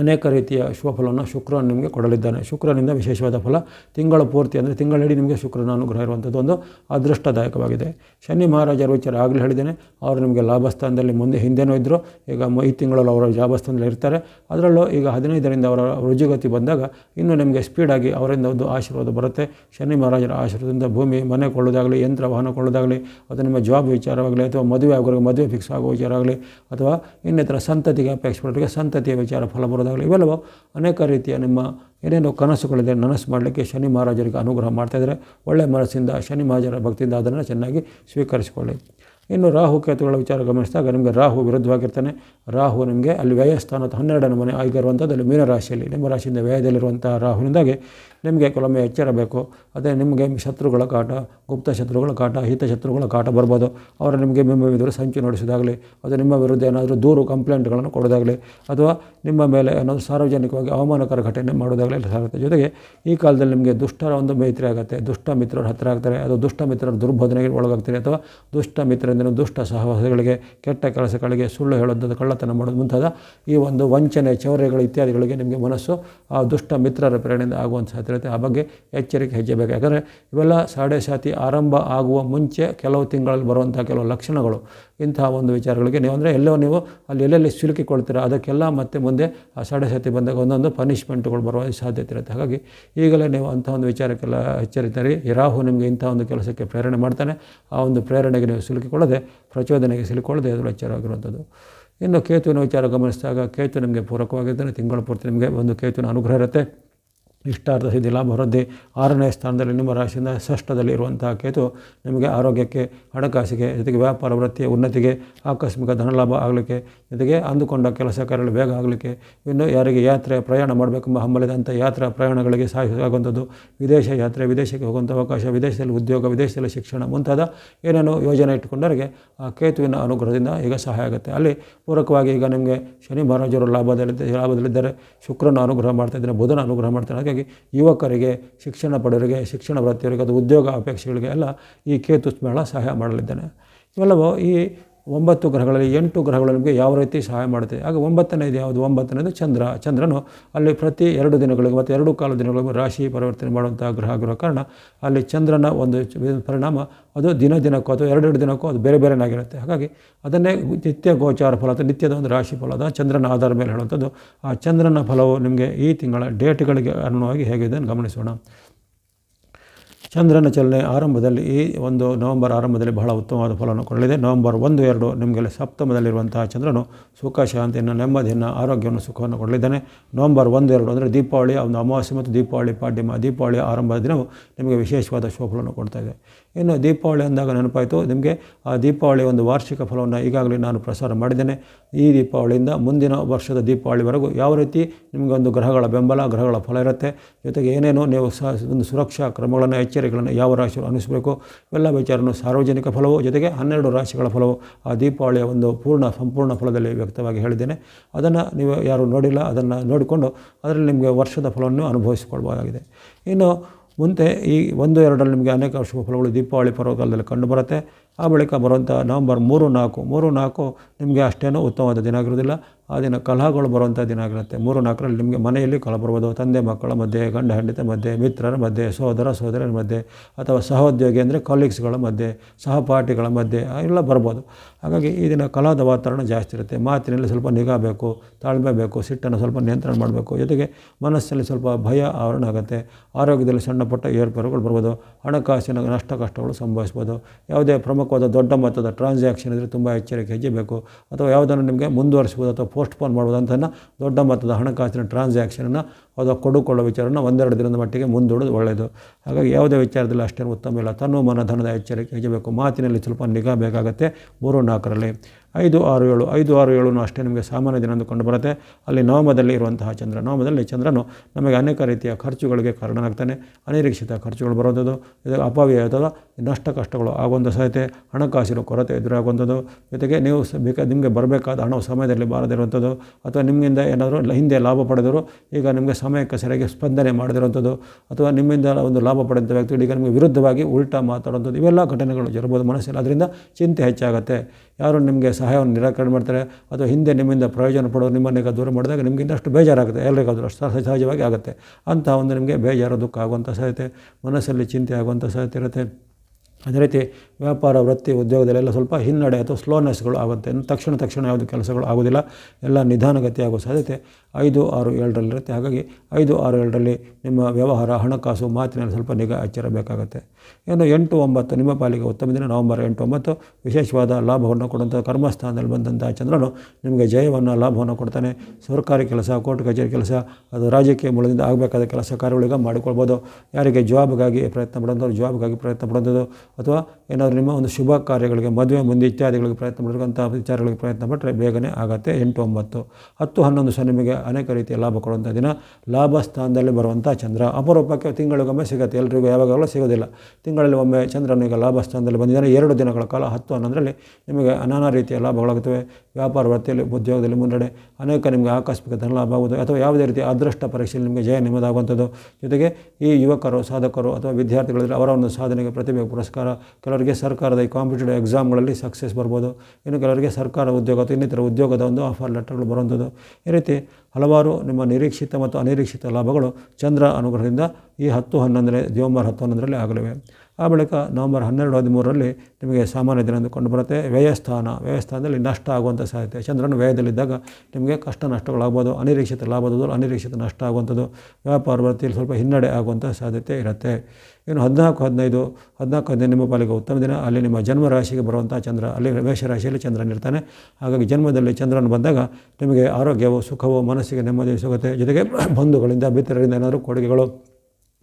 S1: ಅನೇಕ ರೀತಿಯ ಶುಭಫಲವನ್ನು ಶುಕ್ರ ನಿಮಗೆ ಕೊಡಲಿದ್ದಾನೆ. ಶುಕ್ರನಿಂದ ವಿಶೇಷವಾದ ಫಲ ತಿಂಗಳ ಪೂರ್ತಿ ಅಂದರೆ ತಿಂಗಳಿಡೀ ನಿಮಗೆ ಶುಕ್ರನ ಅನುಗ್ರಹ ಇರುವಂಥದ್ದು ಒಂದು ಅದೃಷ್ಟದಾಯಕವಾಗಿದೆ. ಶನಿ ಮಹಾರಾಜರ ವಿಚಾರ ಆಗಲೇ ಹೇಳಿದ್ದೇನೆ, ಅವರು ನಿಮಗೆ ಲಾಭಸ್ಥಾನದಲ್ಲಿ ಮುಂದೆ ಹಿಂದೆನೂ ಇದ್ದರು ಈಗ ಈ ತಿಂಗಳಲ್ಲಿ ಅವರ ಜಾಬಸ್ಥಾನದಲ್ಲಿ ಇರ್ತಾರೆ. ಅದರಲ್ಲೂ ಈಗ ಹದಿನೈದರಿಂದ ಅವರ ರುಜುಗತಿ ಬಂದಾಗ ಇನ್ನು ನಿಮಗೆ ಸ್ಪೀಡಾಗಿ ಅವರಿಂದ ಒಂದು ಆಶೀರ್ವಾದ ಬರುತ್ತೆ. ಶನಿ ಮಹಾರಾಜರ ಆಶೀರ್ವಾದದಿಂದ ಭೂಮಿ ಮನೆ ಕೊಳ್ಳೋದಾಗಲಿ, ಯಂತ್ರ ವಾಹನ ಕೊಳ್ಳೋದಾಗಲಿ, ಅಥವಾ ನಿಮ್ಮ ಜಾಬ್ ವಿಚಾರವಾಗಲಿ, ಅಥವಾ ಮದುವೆ ಆಗೋರಿಗೆ ಮದುವೆ ಫಿಕ್ಸ್ ಆಗೋ ವಿಚಾರ ಆಗಲಿ ಅಥವಾ ಇನ್ನಿತರ ಸಂತತಿಗೆ ಅಪೇಕ್ಷೆ ಸಂತತಿಯ ವಿಚಾರ ಫಲ ಬರೋದಾಗಲಿ ಇವೆಲ್ಲವ ಅನೇಕ ರೀತಿಯ ನಿಮ್ಮ ಏನೇನೋ ಕನಸುಗಳಿದೆ ನನಸು ಮಾಡಲಿಕ್ಕೆ ಶನಿ ಮಹಾರಾಜರಿಗೆ ಅನುಗ್ರಹ ಮಾಡ್ತಾಯಿದ್ದಾರೆ ಒಳ್ಳೆಯ ಮನಸ್ಸಿಂದ ಶನಿ ಮಹಾರಾಜರ ಭಕ್ತಿಯಿಂದ ಅದನ್ನು ಚೆನ್ನಾಗಿ ಸ್ವೀಕರಿಸಿಕೊಳ್ಳಿ. ಇನ್ನು ರಾಹು ಕೇತುಗಳ ವಿಚಾರ ಗಮನಿಸಿದಾಗ ನಿಮಗೆ ರಾಹು ವಿರುದ್ಧವಾಗಿರ್ತಾನೆ. ರಾಹು ನಿಮಗೆ ಅಲ್ಲಿ ವ್ಯಯಸ್ಥಾನದ ಹನ್ನೆರಡನೇ ಮನೆ ಆಗಿರುವಂಥದ್ದು ಮೀನರಾಶಿಯಲ್ಲಿ. ನಿಮ್ಮ ರಾಶಿಯಿಂದ ವ್ಯಯದಲ್ಲಿರುವಂಥ ರಾಹುವಿನಿಂದಾಗಿ ನಿಮಗೆ ಕೆಲವೊಮ್ಮೆ ಎಚ್ಚರ ಬೇಕು ಅದೇ ನಿಮಗೆ ಶತ್ರುಗಳ ಕಾಟ, ಗುಪ್ತ ಶತ್ರುಗಳ ಕಾಟ, ಹಿತ ಶತ್ರುಗಳ ಕಾಟ ಬರ್ಬೋದು. ಅವರು ನಿಮಗೆ ನಿಮ್ಮ ವಿರುದ್ಧ ಸಂಚು ನಡೆಸೋದಾಗಲಿ, ಅದು ನಿಮ್ಮ ವಿರುದ್ಧ ಏನಾದರೂ ದೂರು ಕಂಪ್ಲೇಂಟ್ಗಳನ್ನು ಕೊಡೋದಾಗಲಿ, ಅಥವಾ ನಿಮ್ಮ ಮೇಲೆ ಏನಾದರೂ ಸಾರ್ವಜನಿಕವಾಗಿ ಅವಮಾನಕರ ಘಟನೆ ಮಾಡೋದಾಗಲಿ ಸಾಗುತ್ತೆ. ಜೊತೆಗೆ ಈ ಕಾಲದಲ್ಲಿ ನಿಮಗೆ ದುಷ್ಟರ ಒಂದು ಮೈತ್ರಿ ಆಗುತ್ತೆ. ದುಷ್ಟ ಮಿತ್ರರ ಹತ್ತಿರ ಆಗ್ತಾರೆ. ಅದು ದುಷ್ಟ ಮಿತ್ರರ ದುರ್ಬೋಧನೆಗೆ ಒಳಗಾಗ್ತಾರೆ ಅಥವಾ ದುಷ್ಟ ಮಿತ್ರರಿಂದ ದುಷ್ಟ ಸಹವಾಸಗಳಿಗೆ, ಕೆಟ್ಟ ಕೆಲಸಗಳಿಗೆ, ಸುಳ್ಳು ಹೇಳೋದು ಕಳ್ಳತನ ಮಾಡೋದು ಮುಂತಾದ ಈ ಒಂದು ವಂಚನೆ, ಚೌರ್ಯಗಳು ಇತ್ಯಾದಿಗಳಿಗೆ ನಿಮಗೆ ಮನಸ್ಸು ಆ ದುಷ್ಟ ಮಿತ್ರರ ಪ್ರೇರಣೆಯಿಂದ ಆಗುವಂಥ ಸಾಧ್ಯತೆ ಆ ಬಗ್ಗೆ ಎಚ್ಚರಿಕೆ ಹೆಜ್ಜೆ ಬೇಕು ಯಾಕಂದರೆ ಇವೆಲ್ಲ ಸಾಡೆ ಸಾತಿ ಆರಂಭ ಆಗುವ ಮುಂಚೆ ಕೆಲವು ತಿಂಗಳಲ್ಲಿ ಬರುವಂಥ ಕೆಲವು ಲಕ್ಷಣಗಳು. ಇಂತಹ ಒಂದು ವಿಚಾರಗಳಿಗೆ ನೀವು ಅಂದರೆ ಎಲ್ಲೋ ನೀವು ಅಲ್ಲಿ ಎಲ್ಲೆಲ್ಲಿ ಸಿಲುಕಿಕೊಳ್ತೀರ ಅದಕ್ಕೆಲ್ಲ ಮತ್ತೆ ಮುಂದೆ ಸಾತಿ ಬಂದಾಗ ಒಂದೊಂದು ಪನಿಷ್ಮೆಂಟ್ಗಳು ಬರುವ ಸಾಧ್ಯತೆ ಇರುತ್ತೆ. ಹಾಗಾಗಿ ಈಗಲೇ ನೀವು ಅಂಥ ಒಂದು ವಿಚಾರಕ್ಕೆಲ್ಲ ಎಚ್ಚರಿತರಿ. ರಾಹು ನಿಮಗೆ ಇಂಥ ಒಂದು ಕೆಲಸಕ್ಕೆ ಪ್ರೇರಣೆ ಮಾಡ್ತಾನೆ. ಆ ಒಂದು ಪ್ರೇರಣೆಗೆ ನೀವು ಸಿಲುಕಿಕೊಳ್ಳದೆ, ಪ್ರಚೋದನೆಗೆ ಸಿಲುಕೊಳ್ಳದೆ ಅದರ ಎಚ್ಚರವಾಗಿರುವಂಥದ್ದು ಇನ್ನು ಕೇತುವಿನ ವಿಚಾರ ಗಮನಿಸಿದಾಗ ಕೇತು ನಿಮಗೆ ಪೂರಕವಾಗಿದ್ದಾನೆ. ತಿಂಗಳ ಪೂರ್ತಿ ನಿಮಗೆ ಒಂದು ಕೇತುವಿನ ಅನುಗ್ರಹ ಇರುತ್ತೆ. ಇಷ್ಟಾರ್ಥ ಸಿದ್ಧಿ ಲಾಭ ವೃದ್ಧಿ. ಆರನೇ ಸ್ಥಾನದಲ್ಲಿ ನಿಮ್ಮ ರಾಶಿಯಿಂದ ಷಷ್ಠದಲ್ಲಿ ಇರುವಂತಹ ಕೇತು ನಿಮಗೆ ಆರೋಗ್ಯಕ್ಕೆ, ಹಣಕಾಸಿಗೆ, ಜೊತೆಗೆ ವ್ಯಾಪಾರ ವೃತ್ತಿಯ ಉನ್ನತಿಗೆ, ಆಕಸ್ಮಿಕ ಧನಲಾಭ ಆಗಲಿಕ್ಕೆ, ಜೊತೆಗೆ ಅಂದುಕೊಂಡ ಕೆಲಸ ಕಾರ್ಯಗಳು ಬೇಗ ಆಗಲಿಕ್ಕೆ, ಇನ್ನು ಯಾರಿಗೆ ಯಾತ್ರೆ ಪ್ರಯಾಣ ಮಾಡಬೇಕೆಂಬ ಹಂಬಲಿದಂಥ ಯಾತ್ರಾ ಪ್ರಯಾಣಗಳಿಗೆ ಸಹಾಯವಾಗುವಂಥದ್ದು ವಿದೇಶ ಯಾತ್ರೆ, ವಿದೇಶಕ್ಕೆ ಹೋಗುವಂಥ ಅವಕಾಶ, ವಿದೇಶದಲ್ಲಿ ಉದ್ಯೋಗ, ವಿದೇಶದಲ್ಲಿ ಶಿಕ್ಷಣ ಮುಂತಾದ ಏನೇನೋ ಯೋಜನೆ ಇಟ್ಟುಕೊಂಡವರಿಗೆ ಆ ಕೇತುವಿನ ಅನುಗ್ರಹದಿಂದ ಈಗ ಸಹಾಯ ಆಗುತ್ತೆ. ಅಲ್ಲಿ ಪೂರಕವಾಗಿ ಈಗ ನಿಮಗೆ ಶನಿ, ಮಹಾರಾಜರು ಲಾಭದಲ್ಲಿದ್ದ, ಲಾಭದಲ್ಲಿದ್ದರೆ ಶುಕ್ರನ ಅನುಗ್ರಹ ಮಾಡ್ತಾ ಇದ್ದಾರೆ, ಬುಧನ ಅನುಗ್ರಹ ಮಾಡ್ತಾರೆ ಹಾಗಾಗಿ ಯುವಕರಿಗೆ, ಶಿಕ್ಷಣ ಪಡೆಯವರಿಗೆ ಶಿಕ್ಷಣ ವೃತ್ತಿಯವರಿಗೆ, ಅದು ಉದ್ಯೋಗ ಅಪೇಕ್ಷೆಗಳಿಗೆ ಎಲ್ಲ ಈ ಕೇತು ಸ್ಮೇಳ ಸಹಾಯ ಮಾಡಲಿದ್ದಾನೆ. ಇವೆಲ್ಲವೂ ಈ ಒಂಬತ್ತು ಗ್ರಹಗಳಲ್ಲಿ ಎಂಟು ಗ್ರಹಗಳು ನಿಮಗೆ ಯಾವ ರೀತಿ ಸಹಾಯ ಮಾಡುತ್ತೆ? ಆಗ ಒಂಬತ್ತನೇದು ಯಾವುದು? ಒಂಬತ್ತನೇದು ಚಂದ್ರ. ಚಂದ್ರನು ಅಲ್ಲಿ ಪ್ರತಿ ಎರಡು ದಿನಗಳಿಗೆ ಮತ್ತು ಎರಡು ಕಾಲ ದಿನಗಳಿಗೂ ರಾಶಿ ಪರಿವರ್ತನೆ ಮಾಡುವಂಥ ಗ್ರಹ ಆಗಿರೋ ಕಾರಣ ಅಲ್ಲಿ ಚಂದ್ರನ ಒಂದು ಪರಿಣಾಮ ಅದು ದಿನ ದಿನಕ್ಕೂ ಅಥವಾ ಎರಡೆರಡು ದಿನಕ್ಕೂ ಅದು ಬೇರೆ ಬೇರೆನಾಗಿರುತ್ತೆ. ಹಾಗಾಗಿ ಅದನ್ನೇ ನಿತ್ಯ ಗೋಚಾರ ಫಲ ಅಥವಾ ನಿತ್ಯದ ಒಂದು ರಾಶಿ ಫಲ ಅದು ಚಂದ್ರನ ಆಧಾರ ಮೇಲೆ ಹೇಳುವಂಥದ್ದು ಆ ಚಂದ್ರನ ಫಲವು ನಿಮಗೆ ಈ ತಿಂಗಳ ಡೇಟ್ಗಳಿಗೆ ಅನುಗುಣವಾಗಿ ಹೇಗಿದೆ ಗಮನಿಸೋಣ. ಚಂದ್ರನ ಚಲನೆ ಆರಂಭದಲ್ಲಿ ಈ ಒಂದು ನವೆಂಬರ್ ಆರಂಭದಲ್ಲಿ ಬಹಳ ಉತ್ತಮವಾದ ಫಲವನ್ನು ಕೊಡಲಿದೆ. ನವೆಂಬರ್ ಒಂದು, ಎರಡು ನಿಮಗೆ ಸಪ್ತಮದಲ್ಲಿರುವಂತಹ ಚಂದ್ರನು ಸುಖ, ಶಾಂತಿಯನ್ನು, ನೆಮ್ಮದಿಯನ್ನು, ಆರೋಗ್ಯವನ್ನು, ಸುಖವನ್ನು ಕೊಡಲಿದ್ದಾನೆ. ನವೆಂಬರ್ ಒಂದು, ಎರಡು ಅಂದರೆ ದೀಪಾವಳಿ, ಒಂದು ಅಮಾವಾಸ್ಯೆ ಮತ್ತು ದೀಪಾವಳಿ ಪಾಡ್ಯಮ. ದೀಪಾವಳಿ ಆರಂಭದ ದಿನವು ನಿಮಗೆ ವಿಶೇಷವಾದ ಶುಭಫಲವನ್ನು ಕೊಡ್ತಾ ಇದೆ. ಇನ್ನು ದೀಪಾವಳಿ ಅಂದಾಗ ನೆನಪಾಯಿತು, ನಿಮಗೆ ಆ ದೀಪಾವಳಿ ಒಂದು ವಾರ್ಷಿಕ ಫಲವನ್ನು ಈಗಾಗಲೇ ನಾನು ಪ್ರಸಾರ ಮಾಡಿದ್ದೇನೆ. ಈ ದೀಪಾವಳಿಯಿಂದ ಮುಂದಿನ ವರ್ಷದ ದೀಪಾವಳಿವರೆಗೂ ಯಾವ ರೀತಿ ನಿಮಗೆ ಒಂದು ಗ್ರಹಗಳ ಬೆಂಬಲ, ಗ್ರಹಗಳ ಫಲ ಇರುತ್ತೆ, ಜೊತೆಗೆ ಏನೇನು ನೀವು ಸಹ ಒಂದು ಸುರಕ್ಷಾ ಕ್ರಮಗಳನ್ನು, ಎಚ್ಚರಿಕೆಗಳನ್ನು ಯಾವ ರಾಶಿಗಳು ಅನುಸರಿಸಬೇಕು, ಇವೆಲ್ಲ ವಿಚಾರನು ಸಾರ್ವಜನಿಕ ಫಲವು, ಜೊತೆಗೆ ಹನ್ನೆರಡು ರಾಶಿಗಳ ಫಲವು ಆ ದೀಪಾವಳಿಯ ಒಂದು ಪೂರ್ಣ, ಸಂಪೂರ್ಣ ಫಲದಲ್ಲಿ ವ್ಯಕ್ತವಾಗಿ ಹೇಳಿದ್ದೇನೆ. ಅದನ್ನು ನೀವು ಯಾರು ನೋಡಿಲ್ಲ, ಅದನ್ನು ನೋಡಿಕೊಂಡು ಅದರಲ್ಲಿ ನಿಮಗೆ ವರ್ಷದ ಫಲವನ್ನು ಅನುಭವಿಸಿಕೊಳ್ಬೋದಾಗಿದೆ. ಇನ್ನು ಮುಂದೆ ಈ ಒಂದು, ಎರಡರಲ್ಲಿ ನಿಮಗೆ ಅನೇಕ ಶುಭ ಫಲಗಳು. ದೀಪಾವಳಿ ಪರ್ವಕಾಲದಲ್ಲಿ ಕಂಡುಬರುತ್ತೆ ಆ ಬಳಿಕ ಬರುವಂಥ ನವಂಬರ್ ಮೂರು ನಾಲ್ಕು ಮೂರು ನಾಲ್ಕು ನಿಮಗೆ ಅಷ್ಟೇನೂ ಉತ್ತಮವಾದ ದಿನ ಆಗಿರೋದಿಲ್ಲ ಆ ದಿನ ಕಲಹಗಳು ಬರುವಂಥ ದಿನ ಆಗಿರುತ್ತೆ. ಮೂರು ನಾಲ್ಕರಲ್ಲಿ ನಿಮಗೆ ಮನೆಯಲ್ಲಿ ಕಲ ಬರ್ಬೋದು ತಂದೆ ಮಕ್ಕಳ ಮಧ್ಯೆ, ಗಂಡ ಹೆಂಡತಿ ಮಧ್ಯೆ, ಮಿತ್ರರ ಮಧ್ಯೆ ಸಹೋದರ ಸಹೋದರರ ಮಧ್ಯೆ ಅಥವಾ ಸಹೋದ್ಯೋಗಿ ಅಂದರೆ ಕಾಲೀಗ್ಸ್ಗಳ ಮಧ್ಯೆ, ಸಹಪಾಠಿಗಳ ಮಧ್ಯೆ ಎಲ್ಲ ಬರ್ಬೋದು. ಹಾಗಾಗಿ ಈ ದಿನ ಕಲಹದ ವಾತಾವರಣ ಜಾಸ್ತಿ ಇರುತ್ತೆ. ಮಾತಿನಲ್ಲಿ ಸ್ವಲ್ಪ ನಿಗಾ ಬೇಕು, ತಾಳ್ಮೆ ಬೇಕು, ಸಿಟ್ಟನ್ನು ಸ್ವಲ್ಪ ನಿಯಂತ್ರಣ ಮಾಡಬೇಕು. ಜೊತೆಗೆ ಮನಸ್ಸಲ್ಲಿ ಸ್ವಲ್ಪ ಭಯ ಆವರಣ ಆಗುತ್ತೆ. ಆರೋಗ್ಯದಲ್ಲಿ ಸಣ್ಣ ಪುಟ್ಟ ಏರ್ಪೇರುಗಳು ಬರ್ಬೋದು. ಹಣಕಾಸಿನ ನಷ್ಟ ಕಷ್ಟಗಳು ಸಂಭವಿಸ್ಬೋದು. ಯಾವುದೇ ಪ್ರಮುಖವಾದ ದೊಡ್ಡ ಮೊತ್ತದ ಟ್ರಾನ್ಸಾಕ್ಷನ್ ಇದ್ದರೆ ತುಂಬ ಎಚ್ಚರಿಕೆ ಹೆಜ್ಜೆ ಬೇಕು ಅಥವಾ ಯಾವುದನ್ನು ನಿಮಗೆ ಮುಂದುವರಿಸ್ಬೋದು ಅಥವಾ ಪೋಸ್ಟ್ಪೋನ್ ಮಾಡುವುದಂತಹ ದೊಡ್ಡ ಮೊತ್ತದ ಹಣಕಾಸಿನ ಟ್ರಾನ್ಸಾಕ್ಷನನ್ನು ಅಥವಾ ಕೊಡುಕೊಳ್ಳೋ ವಿಚಾರನ ಒಂದೆರಡು ದಿನದ ಮಟ್ಟಿಗೆ ಮುಂದೂಡೋದು ಒಳ್ಳೆಯದು. ಹಾಗಾಗಿ ಯಾವುದೇ ವಿಚಾರದಲ್ಲಿ ಅಷ್ಟೇನು ಉತ್ತಮ ಇಲ್ಲ. ತನ್ನ ಮನ ಧನದ ಎಚ್ಚರಿಕೆ ಹೆಚ್ಚಬೇಕು ಮಾತಿನಲ್ಲಿ ಸ್ವಲ್ಪ ನಿಗಾ ಬೇಕಾಗುತ್ತೆ. ಮೂರು ನಾಲ್ಕರಲ್ಲಿ ಐದು ಆರು ಏಳು. ಐದು ಆರು ಏಳು ಅಷ್ಟೇ ನಿಮಗೆ ಸಾಮಾನ್ಯ ದಿನ ಅಂದುಕೊಂಡು ಬರುತ್ತೆ. ಅಲ್ಲಿ ನವಮದಲ್ಲಿ ಇರುವಂತಹ ಚಂದ್ರ. ನವಮದಲ್ಲಿ ಚಂದ್ರನು ನಮಗೆ ಅನೇಕ ರೀತಿಯ ಖರ್ಚುಗಳಿಗೆ ಕಾರಣನಾಗ್ತಾನೆ. ಅನಿರೀಕ್ಷಿತ ಖರ್ಚುಗಳು ಬರುವಂಥದ್ದು. ಇದು ಅಪವ್ಯಯದ ನಷ್ಟ ಕಷ್ಟಗಳು ಆಗುವಂಥ ಸಾಧ್ಯತೆ. ಹಣಕಾಸಿನ ಕೊರತೆ ಎದುರಾಗುವಂಥದ್ದು. ಜೊತೆಗೆ ನೀವು ಬೇಕಾ ನಿಮಗೆ ಬರಬೇಕಾದ ಹಣವು ಸಮಯದಲ್ಲಿ ಬಾರದಿರುವಂಥದ್ದು. ಅಥವಾ ನಿಮ್ಮಿಂದ ಏನಾದರೂ ಹಿಂದೆ ಲಾಭ ಪಡೆದರು ಈಗ ನಿಮಗೆ ಸಮಯಕ್ಕೆ ಸರಿಯಾಗಿ ಸ್ಪಂದನೆ ಮಾಡದಿರುವಂಥದ್ದು ಅಥವಾ ನಿಮ್ಮಿಂದ ಒಂದು ಲಾಭ ಪಡೆದಂಥ ವ್ಯಕ್ತಿಗಳಿಗೆ ನಿಮಗೆ ವಿರುದ್ಧವಾಗಿ ಉಲ್ಟಾ ಮಾತಾಡುವಂಥದ್ದು ಇವೆಲ್ಲ ಘಟನೆಗಳು ಜರಬಹುದು ಮನಸ್ಸಲ್ಲಿ ಅದರಿಂದ ಚಿಂತೆ ಹೆಚ್ಚಾಗುತ್ತೆ. ಯಾರು ನಿಮಗೆ ಸಹಾಯವನ್ನು ನಿರಾಕರಣೆ ಮಾಡ್ತಾರೆ ಅಥವಾ ಹಿಂದೆ ನಿಮ್ಮಿಂದ ಪ್ರಯೋಜನ ಪಡೋರು ಈಗ ದೂರ ಮಾಡಿದಾಗ ನಿಮಗೆ ಇನ್ನಷ್ಟು ಬೇಜಾರಾಗುತ್ತೆ. ಎಲ್ಲರಿಗಾದರೂ ಅಷ್ಟು ಸಹ- ಸಹಜವಾಗಿ ಆಗುತ್ತೆ. ಅಂತಹ ಒಂದು ನಿಮಗೆ ಬೇಜಾರು, ದುಃಖ ಆಗುವಂಥ ಸಾಧ್ಯತೆ, ಮನಸ್ಸಲ್ಲಿ ಚಿಂತೆ ಆಗುವಂಥ ಸಾಧ್ಯತೆ ಇರುತ್ತೆ. ಅದೇ ರೀತಿ ವ್ಯಾಪಾರ, ವೃತ್ತಿ, ಉದ್ಯೋಗದಲ್ಲೆಲ್ಲ ಸ್ವಲ್ಪ ಹಿನ್ನಡೆ ಅಥವಾ ಸ್ಲೋನೆಸ್ಗಳು ಆಗುತ್ತೆ. ತಕ್ಷಣ ತಕ್ಷಣ ಯಾವುದು ಕೆಲಸಗಳು ಆಗೋದಿಲ್ಲ ಎಲ್ಲ ನಿಧಾನಗತಿ ಆಗೋ ಸಾಧ್ಯತೆ. ಐದು ಆರು ಏಳರಲ್ಲಿರುತ್ತೆ ಹಾಗಾಗಿ ಐದು ಆರು ಏಳರಲ್ಲಿ ನಿಮ್ಮ ವ್ಯವಹಾರ, ಹಣಕಾಸು ಮಾತಿನಲ್ಲಿ ಸ್ವಲ್ಪ ನಿಗಾ ಎಚ್ಚರಬೇಕಾಗುತ್ತೆ ಇನ್ನು ಎಂಟು ಒಂಬತ್ತು, ನಿಮ್ಮ ಪಾಲಿಗೆ ಉತ್ತಮ ದಿನ ನವೆಂಬರ್ ಎಂಟು ಒಂಬತ್ತು. ವಿಶೇಷವಾದ ಲಾಭವನ್ನು ಕೊಡುವಂಥ ಕರ್ಮಸ್ಥಾನದಲ್ಲಿ ಬಂದಂಥ ಚಂದ್ರನು ನಿಮಗೆ ಜಯವನ್ನು, ಲಾಭವನ್ನು ಕೊಡ್ತಾನೆ. ಸರ್ಕಾರಿ ಕೆಲಸ, ಕೋರ್ಟ್ ಕಚೇರಿ ಕೆಲಸ, ಅದು ರಾಜಕೀಯ ಮೂಲದಿಂದ ಆಗಬೇಕಾದ ಕೆಲಸ ಕಾರ್ಯಗಳಿಗೆ ಮಾಡಿಕೊಳ್ಬೋದು. ಯಾರಿಗೆ ಜಾಬ್ಗಾಗಿ ಪ್ರಯತ್ನ ಪಡುವಂಥವ್ರು ಜಾಬ್ಗಾಗಿ ಪ್ರಯತ್ನ ಪಡುವಂಥದ್ದು ಅಥವಾ ಏನಾದರೂ ನಿಮ್ಮ ಒಂದು ಶುಭ ಕಾರ್ಯಗಳಿಗೆ ಮದುವೆ ಮುಂದೆ ಇತ್ಯಾದಿಗಳಿಗೆ ಪ್ರಯತ್ನ ಮಾಡಿರುವಂಥ ವಿಚಾರಗಳಿಗೆ ಪ್ರಯತ್ನ ಪಟ್ಟರೆ ಬೇಗನೆ ಆಗುತ್ತೆ. ಎಂಟು ಒಂಬತ್ತು. ಹತ್ತು ಹನ್ನೊಂದು ಸಹ ನಿಮಗೆ ಅನೇಕ ರೀತಿಯ ಲಾಭ ಕೊಡುವಂಥ ದಿನ ಲಾಭ ಸ್ಥಾನದಲ್ಲಿ ಬರುವಂಥ ಚಂದ್ರ. ಅಪರೂಪಕ್ಕೆ ತಿಂಗಳಿಗೊಮ್ಮೆ ಸಿಗುತ್ತೆ. ಎಲ್ರಿಗೂ ಯಾವಾಗಲೂ ಸಿಗೋದಿಲ್ಲ. ತಿಂಗಳಲ್ಲಿ ಒಮ್ಮೆ ಚಂದ್ರನಿಗೆ ಲಾಭ ಸ್ಥಾನದಲ್ಲಿ ಬಂದಿದ್ದಾನೆ. ಎರಡು ದಿನಗಳ ಕಾಲ, ಹತ್ತು, ಹನ್ನೊಂದರಲ್ಲಿ ನಿಮಗೆ ನಾನಾ ರೀತಿಯ ಲಾಭಗಳಾಗುತ್ತವೆ. ವ್ಯಾಪಾರ ವೃತ್ತಿಯಲ್ಲಿ, ಉದ್ಯೋಗದಲ್ಲಿ ಮುನ್ನಡೆ, ಅನೇಕ ನಿಮಗೆ ಆಕಸ್ಮಿಕ ಧನಲಾಭ ಆಗುವುದು ಅಥವಾ ಯಾವುದೇ ರೀತಿಯ ಅದೃಷ್ಟ ಪರೀಕ್ಷೆಯಲ್ಲಿ ನಿಮಗೆ ಜಯ ನಿಮ್ಮದಾಗುವಂಥದ್ದು. ಜೊತೆಗೆ ಈ ಯುವಕರು, ಸಾಧಕರು ಅಥವಾ ವಿದ್ಯಾರ್ಥಿಗಳಲ್ಲಿ ಅವರ ಒಂದು ಸಾಧನೆಗೆ ಪ್ರತಿಭೆ, ಪುರಸ್ಕಾರ. ಕೆಲವರಿಗೆ ಸರ್ಕಾರದ ಈ ಕಾಂಪಿಟೇಟಿವ್ ಎಕ್ಸಾಮ್ಗಳಲ್ಲಿ ಸಕ್ಸಸ್ ಬರ್ಬೋದು. ಇನ್ನು ಕೆಲವರಿಗೆ ಸರ್ಕಾರ ಉದ್ಯೋಗ ಅಥವಾ ಇನ್ನಿತರ ಉದ್ಯೋಗದ ಒಂದು ಆಫರ್ ಲೆಟರ್ಗಳು ಬರುವಂಥದ್ದು. ಈ ರೀತಿ ಹಲವಾರು ನಿಮ್ಮ ನಿರೀಕ್ಷಿತ ಮತ್ತು ಅನಿರೀಕ್ಷಿತ ಲಾಭಗಳು ಚಂದ್ರ ಅನುಗ್ರಹದಿಂದ ಈ ಹತ್ತು ಹನ್ನೊಂದನೇ ದಿವಂಬರ್ ಹತ್ತು ಹನ್ನೊಂದರಲ್ಲಿ ಆಗಲಿವೆ. ಆ ಬಳಿಕ ನವಂಬರ್ ಹನ್ನೆರಡು ಹದಿಮೂರರಲ್ಲಿ ನಿಮಗೆ ಸಾಮಾನ್ಯ ದಿನ ಅಂದುಕೊಂಡು ಕಂಡು ಬರುತ್ತೆ. ವ್ಯಯಸ್ಥಾನ, ವ್ಯಯಸ್ಥಾನದಲ್ಲಿ ನಷ್ಟ ಆಗುವಂಥ ಸಾಧ್ಯತೆ. ಚಂದ್ರನ ವ್ಯಯದಲ್ಲಿದ್ದಾಗ ನಿಮಗೆ ಕಷ್ಟ ನಷ್ಟಗಳಾಗ್ಬೋದು, ಅನಿರೀಕ್ಷಿತ ಲಾಭದಲ್ಲೂ ಅನಿರೀಕ್ಷಿತ ನಷ್ಟ ಆಗುವಂಥದ್ದು. ವ್ಯಾಪಾರ ವೃತ್ತಿಯಲ್ಲಿ ಸ್ವಲ್ಪ ಹಿನ್ನಡೆ ಆಗುವಂಥ ಸಾಧ್ಯತೆ ಇರುತ್ತೆ. ಇನ್ನು ಹದಿನಾಲ್ಕು, ಹದಿನೈದು ಹದಿನಾಲ್ಕು, ಹದಿನೈದು ನಿಮ್ಮ ಪಾಲಿಗೆ ಉತ್ತಮ ದಿನ. ಅಲ್ಲಿ ನಿಮ್ಮ ಜನ್ಮ ರಾಶಿಗೆ ಬರುವಂಥ ಚಂದ್ರ, ಅಲ್ಲಿ ಮೇಷರಾಶಿಯಲ್ಲಿ ಚಂದ್ರನಿರ್ತಾನೆ ಹಾಗಾಗಿ ಜನ್ಮದಲ್ಲಿ ಚಂದ್ರನು ಬಂದಾಗ ನಿಮಗೆ ಆರೋಗ್ಯವು, ಸುಖವು, ಮನಸ್ಸಿಗೆ ನೆಮ್ಮದಿ ಸಿಗುತ್ತೆ. ಜೊತೆಗೆ ಬಂಧುಗಳಿಂದ, ಮಿತ್ರರಿಂದ ಏನಾದರೂ ಕೊಡುಗೆಗಳು.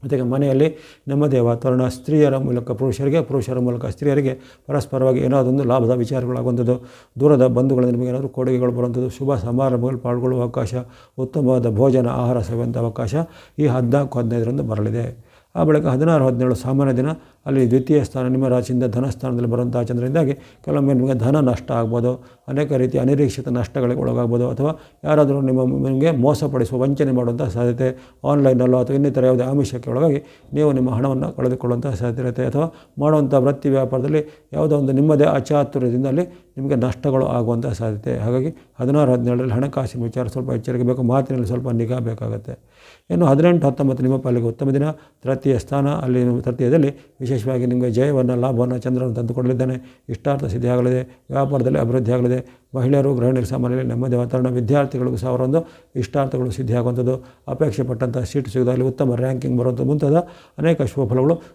S1: ಜೊತೆಗೆ ಮನೆಯಲ್ಲಿ ನೆಮ್ಮದಿಯ ವಾತಾವರಣ ಸ್ತ್ರೀಯರ ಮೂಲಕ ಪುರುಷರಿಗೆ, ಪುರುಷರ ಮೂಲಕ ಸ್ತ್ರೀಯರಿಗೆ ಪರಸ್ಪರವಾಗಿ ಏನಾದೊಂದು ಲಾಭದ ವಿಚಾರಗಳಾಗುವಂಥದ್ದು, ದೂರದ ಬಂಧುಗಳ ನಿಮಗೆ ಏನಾದರೂ ಕೊಡುಗೆಗಳು ಬರುವಂಥದ್ದು, ಶುಭ ಸಮಾರಂಭಗಳು ಪಾಲ್ಗೊಳ್ಳುವ ಅವಕಾಶ, ಉತ್ತಮವಾದ ಭೋಜನ, ಆಹಾರ ಸೇವಂತ ಅವಕಾಶ ಈ ಹದಿನಾಲ್ಕು, ಹದಿನೈದರಂದು ಬರಲಿದೆ. ಆ ಬಳಿಕ ಹದಿನಾರು, ಹದಿನೇಳು ಸಾಮಾನ್ಯ ದಿನ ಅಲ್ಲಿ ದ್ವಿತೀಯ ಸ್ಥಾನ, ನಿಮ್ಮ ರಾಶಿಯಿಂದ ಧನಸ್ಥಾನದಲ್ಲಿ ಬರುವಂಥ ಚಂದ್ರನಿಂದಾಗಿ ಕೆಲವೊಮ್ಮೆ ನಿಮಗೆ ಧನ ನಷ್ಟ ಆಗ್ಬೋದು. ಅನೇಕ ರೀತಿಯ ಅನಿರೀಕ್ಷಿತ ನಷ್ಟಗಳಿಗೆ ಒಳಗಾಗ್ಬೋದು ಅಥವಾ ಯಾರಾದರೂ ನಿಮ್ಮ ನಿಮಗೆ ಮೋಸಪಡಿಸುವ, ವಂಚನೆ ಮಾಡುವಂಥ ಸಾಧ್ಯತೆ ಆನ್ಲೈನಲ್ಲೋ ಅಥವಾ ಇನ್ನಿತರ ಯಾವುದೇ ಆಮಿಷಕ್ಕೆ ಒಳಗಾಗಿ ನೀವು ನಿಮ್ಮ ಹಣವನ್ನು ಕಳೆದುಕೊಳ್ಳುವಂಥ ಸಾಧ್ಯತೆ ಅಥವಾ ಮಾಡುವಂಥ ವೃತ್ತಿ ವ್ಯಾಪಾರದಲ್ಲಿ ಯಾವುದೋ ಒಂದು ನಿಮ್ಮದೇ ಅಚಾತುರ್ಯದಿಂದ ಅಲ್ಲಿ ನಿಮಗೆ ನಷ್ಟಗಳು ಆಗುವಂಥ ಸಾಧ್ಯತೆ. ಹಾಗಾಗಿ ಹದಿನಾರು, ಹದಿನೇಳರಲ್ಲಿ ಹಣಕಾಸಿನ ವಿಚಾರ ಸ್ವಲ್ಪ ಎಚ್ಚರಿಕೆ ಬೇಕು, ಮಾತಿನಲ್ಲಿ ಸ್ವಲ್ಪ ನಿಗಾ ಬೇಕಾಗುತ್ತೆ. ಇನ್ನು ಹದಿನೆಂಟು, ಹತ್ತೊಂಬತ್ತು ನಿಮ್ಮ ಪಾಲಿಗೆ ಉತ್ತಮ ದಿನ. ತೃತೀಯ ಸ್ಥಾನ ಅಲ್ಲಿ ತೃತೀಯದಲ್ಲಿ ವಿಶೇಷವಾಗಿ ನಿಮಗೆ ಜಯವನ್ನು, ಲಾಭವನ್ನು ಚಂದ್ರವನ್ನು ತಂದುಕೊಡಲಿದ್ದಾನೆ. ಇಷ್ಟಾರ್ಥ ಸಿದ್ಧಿಯಾಗಲಿದೆ. ವ್ಯಾಪಾರದಲ್ಲಿ ಅಭಿವೃದ್ಧಿಯಾಗಲಿದೆ ಮಹಿಳೆಯರು, ಗೃಹಿಣಿಯರು ಸಾಮಾನ್ಯದಲ್ಲಿ ನೆಮ್ಮದಿ ವಾತಾವರಣ, ವಿದ್ಯಾರ್ಥಿಗಳಿಗೂ ಸಹ ಅವರೊಂದು ಇಷ್ಟಾರ್ಥಗಳು ಸಿದ್ಧಿಯಾಗುವಂಥದ್ದು. ಅಪೇಕ್ಷೆ ಪಟ್ಟಂಥ ಸೀಟ್ ಸಿಗೋದಾಗಲಿ ಉತ್ತಮ ರ್ಯಾಂಕಿಂಗ್ ಬರುವಂಥ ಮುಂತಾದ ಅನೇಕ ಶುಭ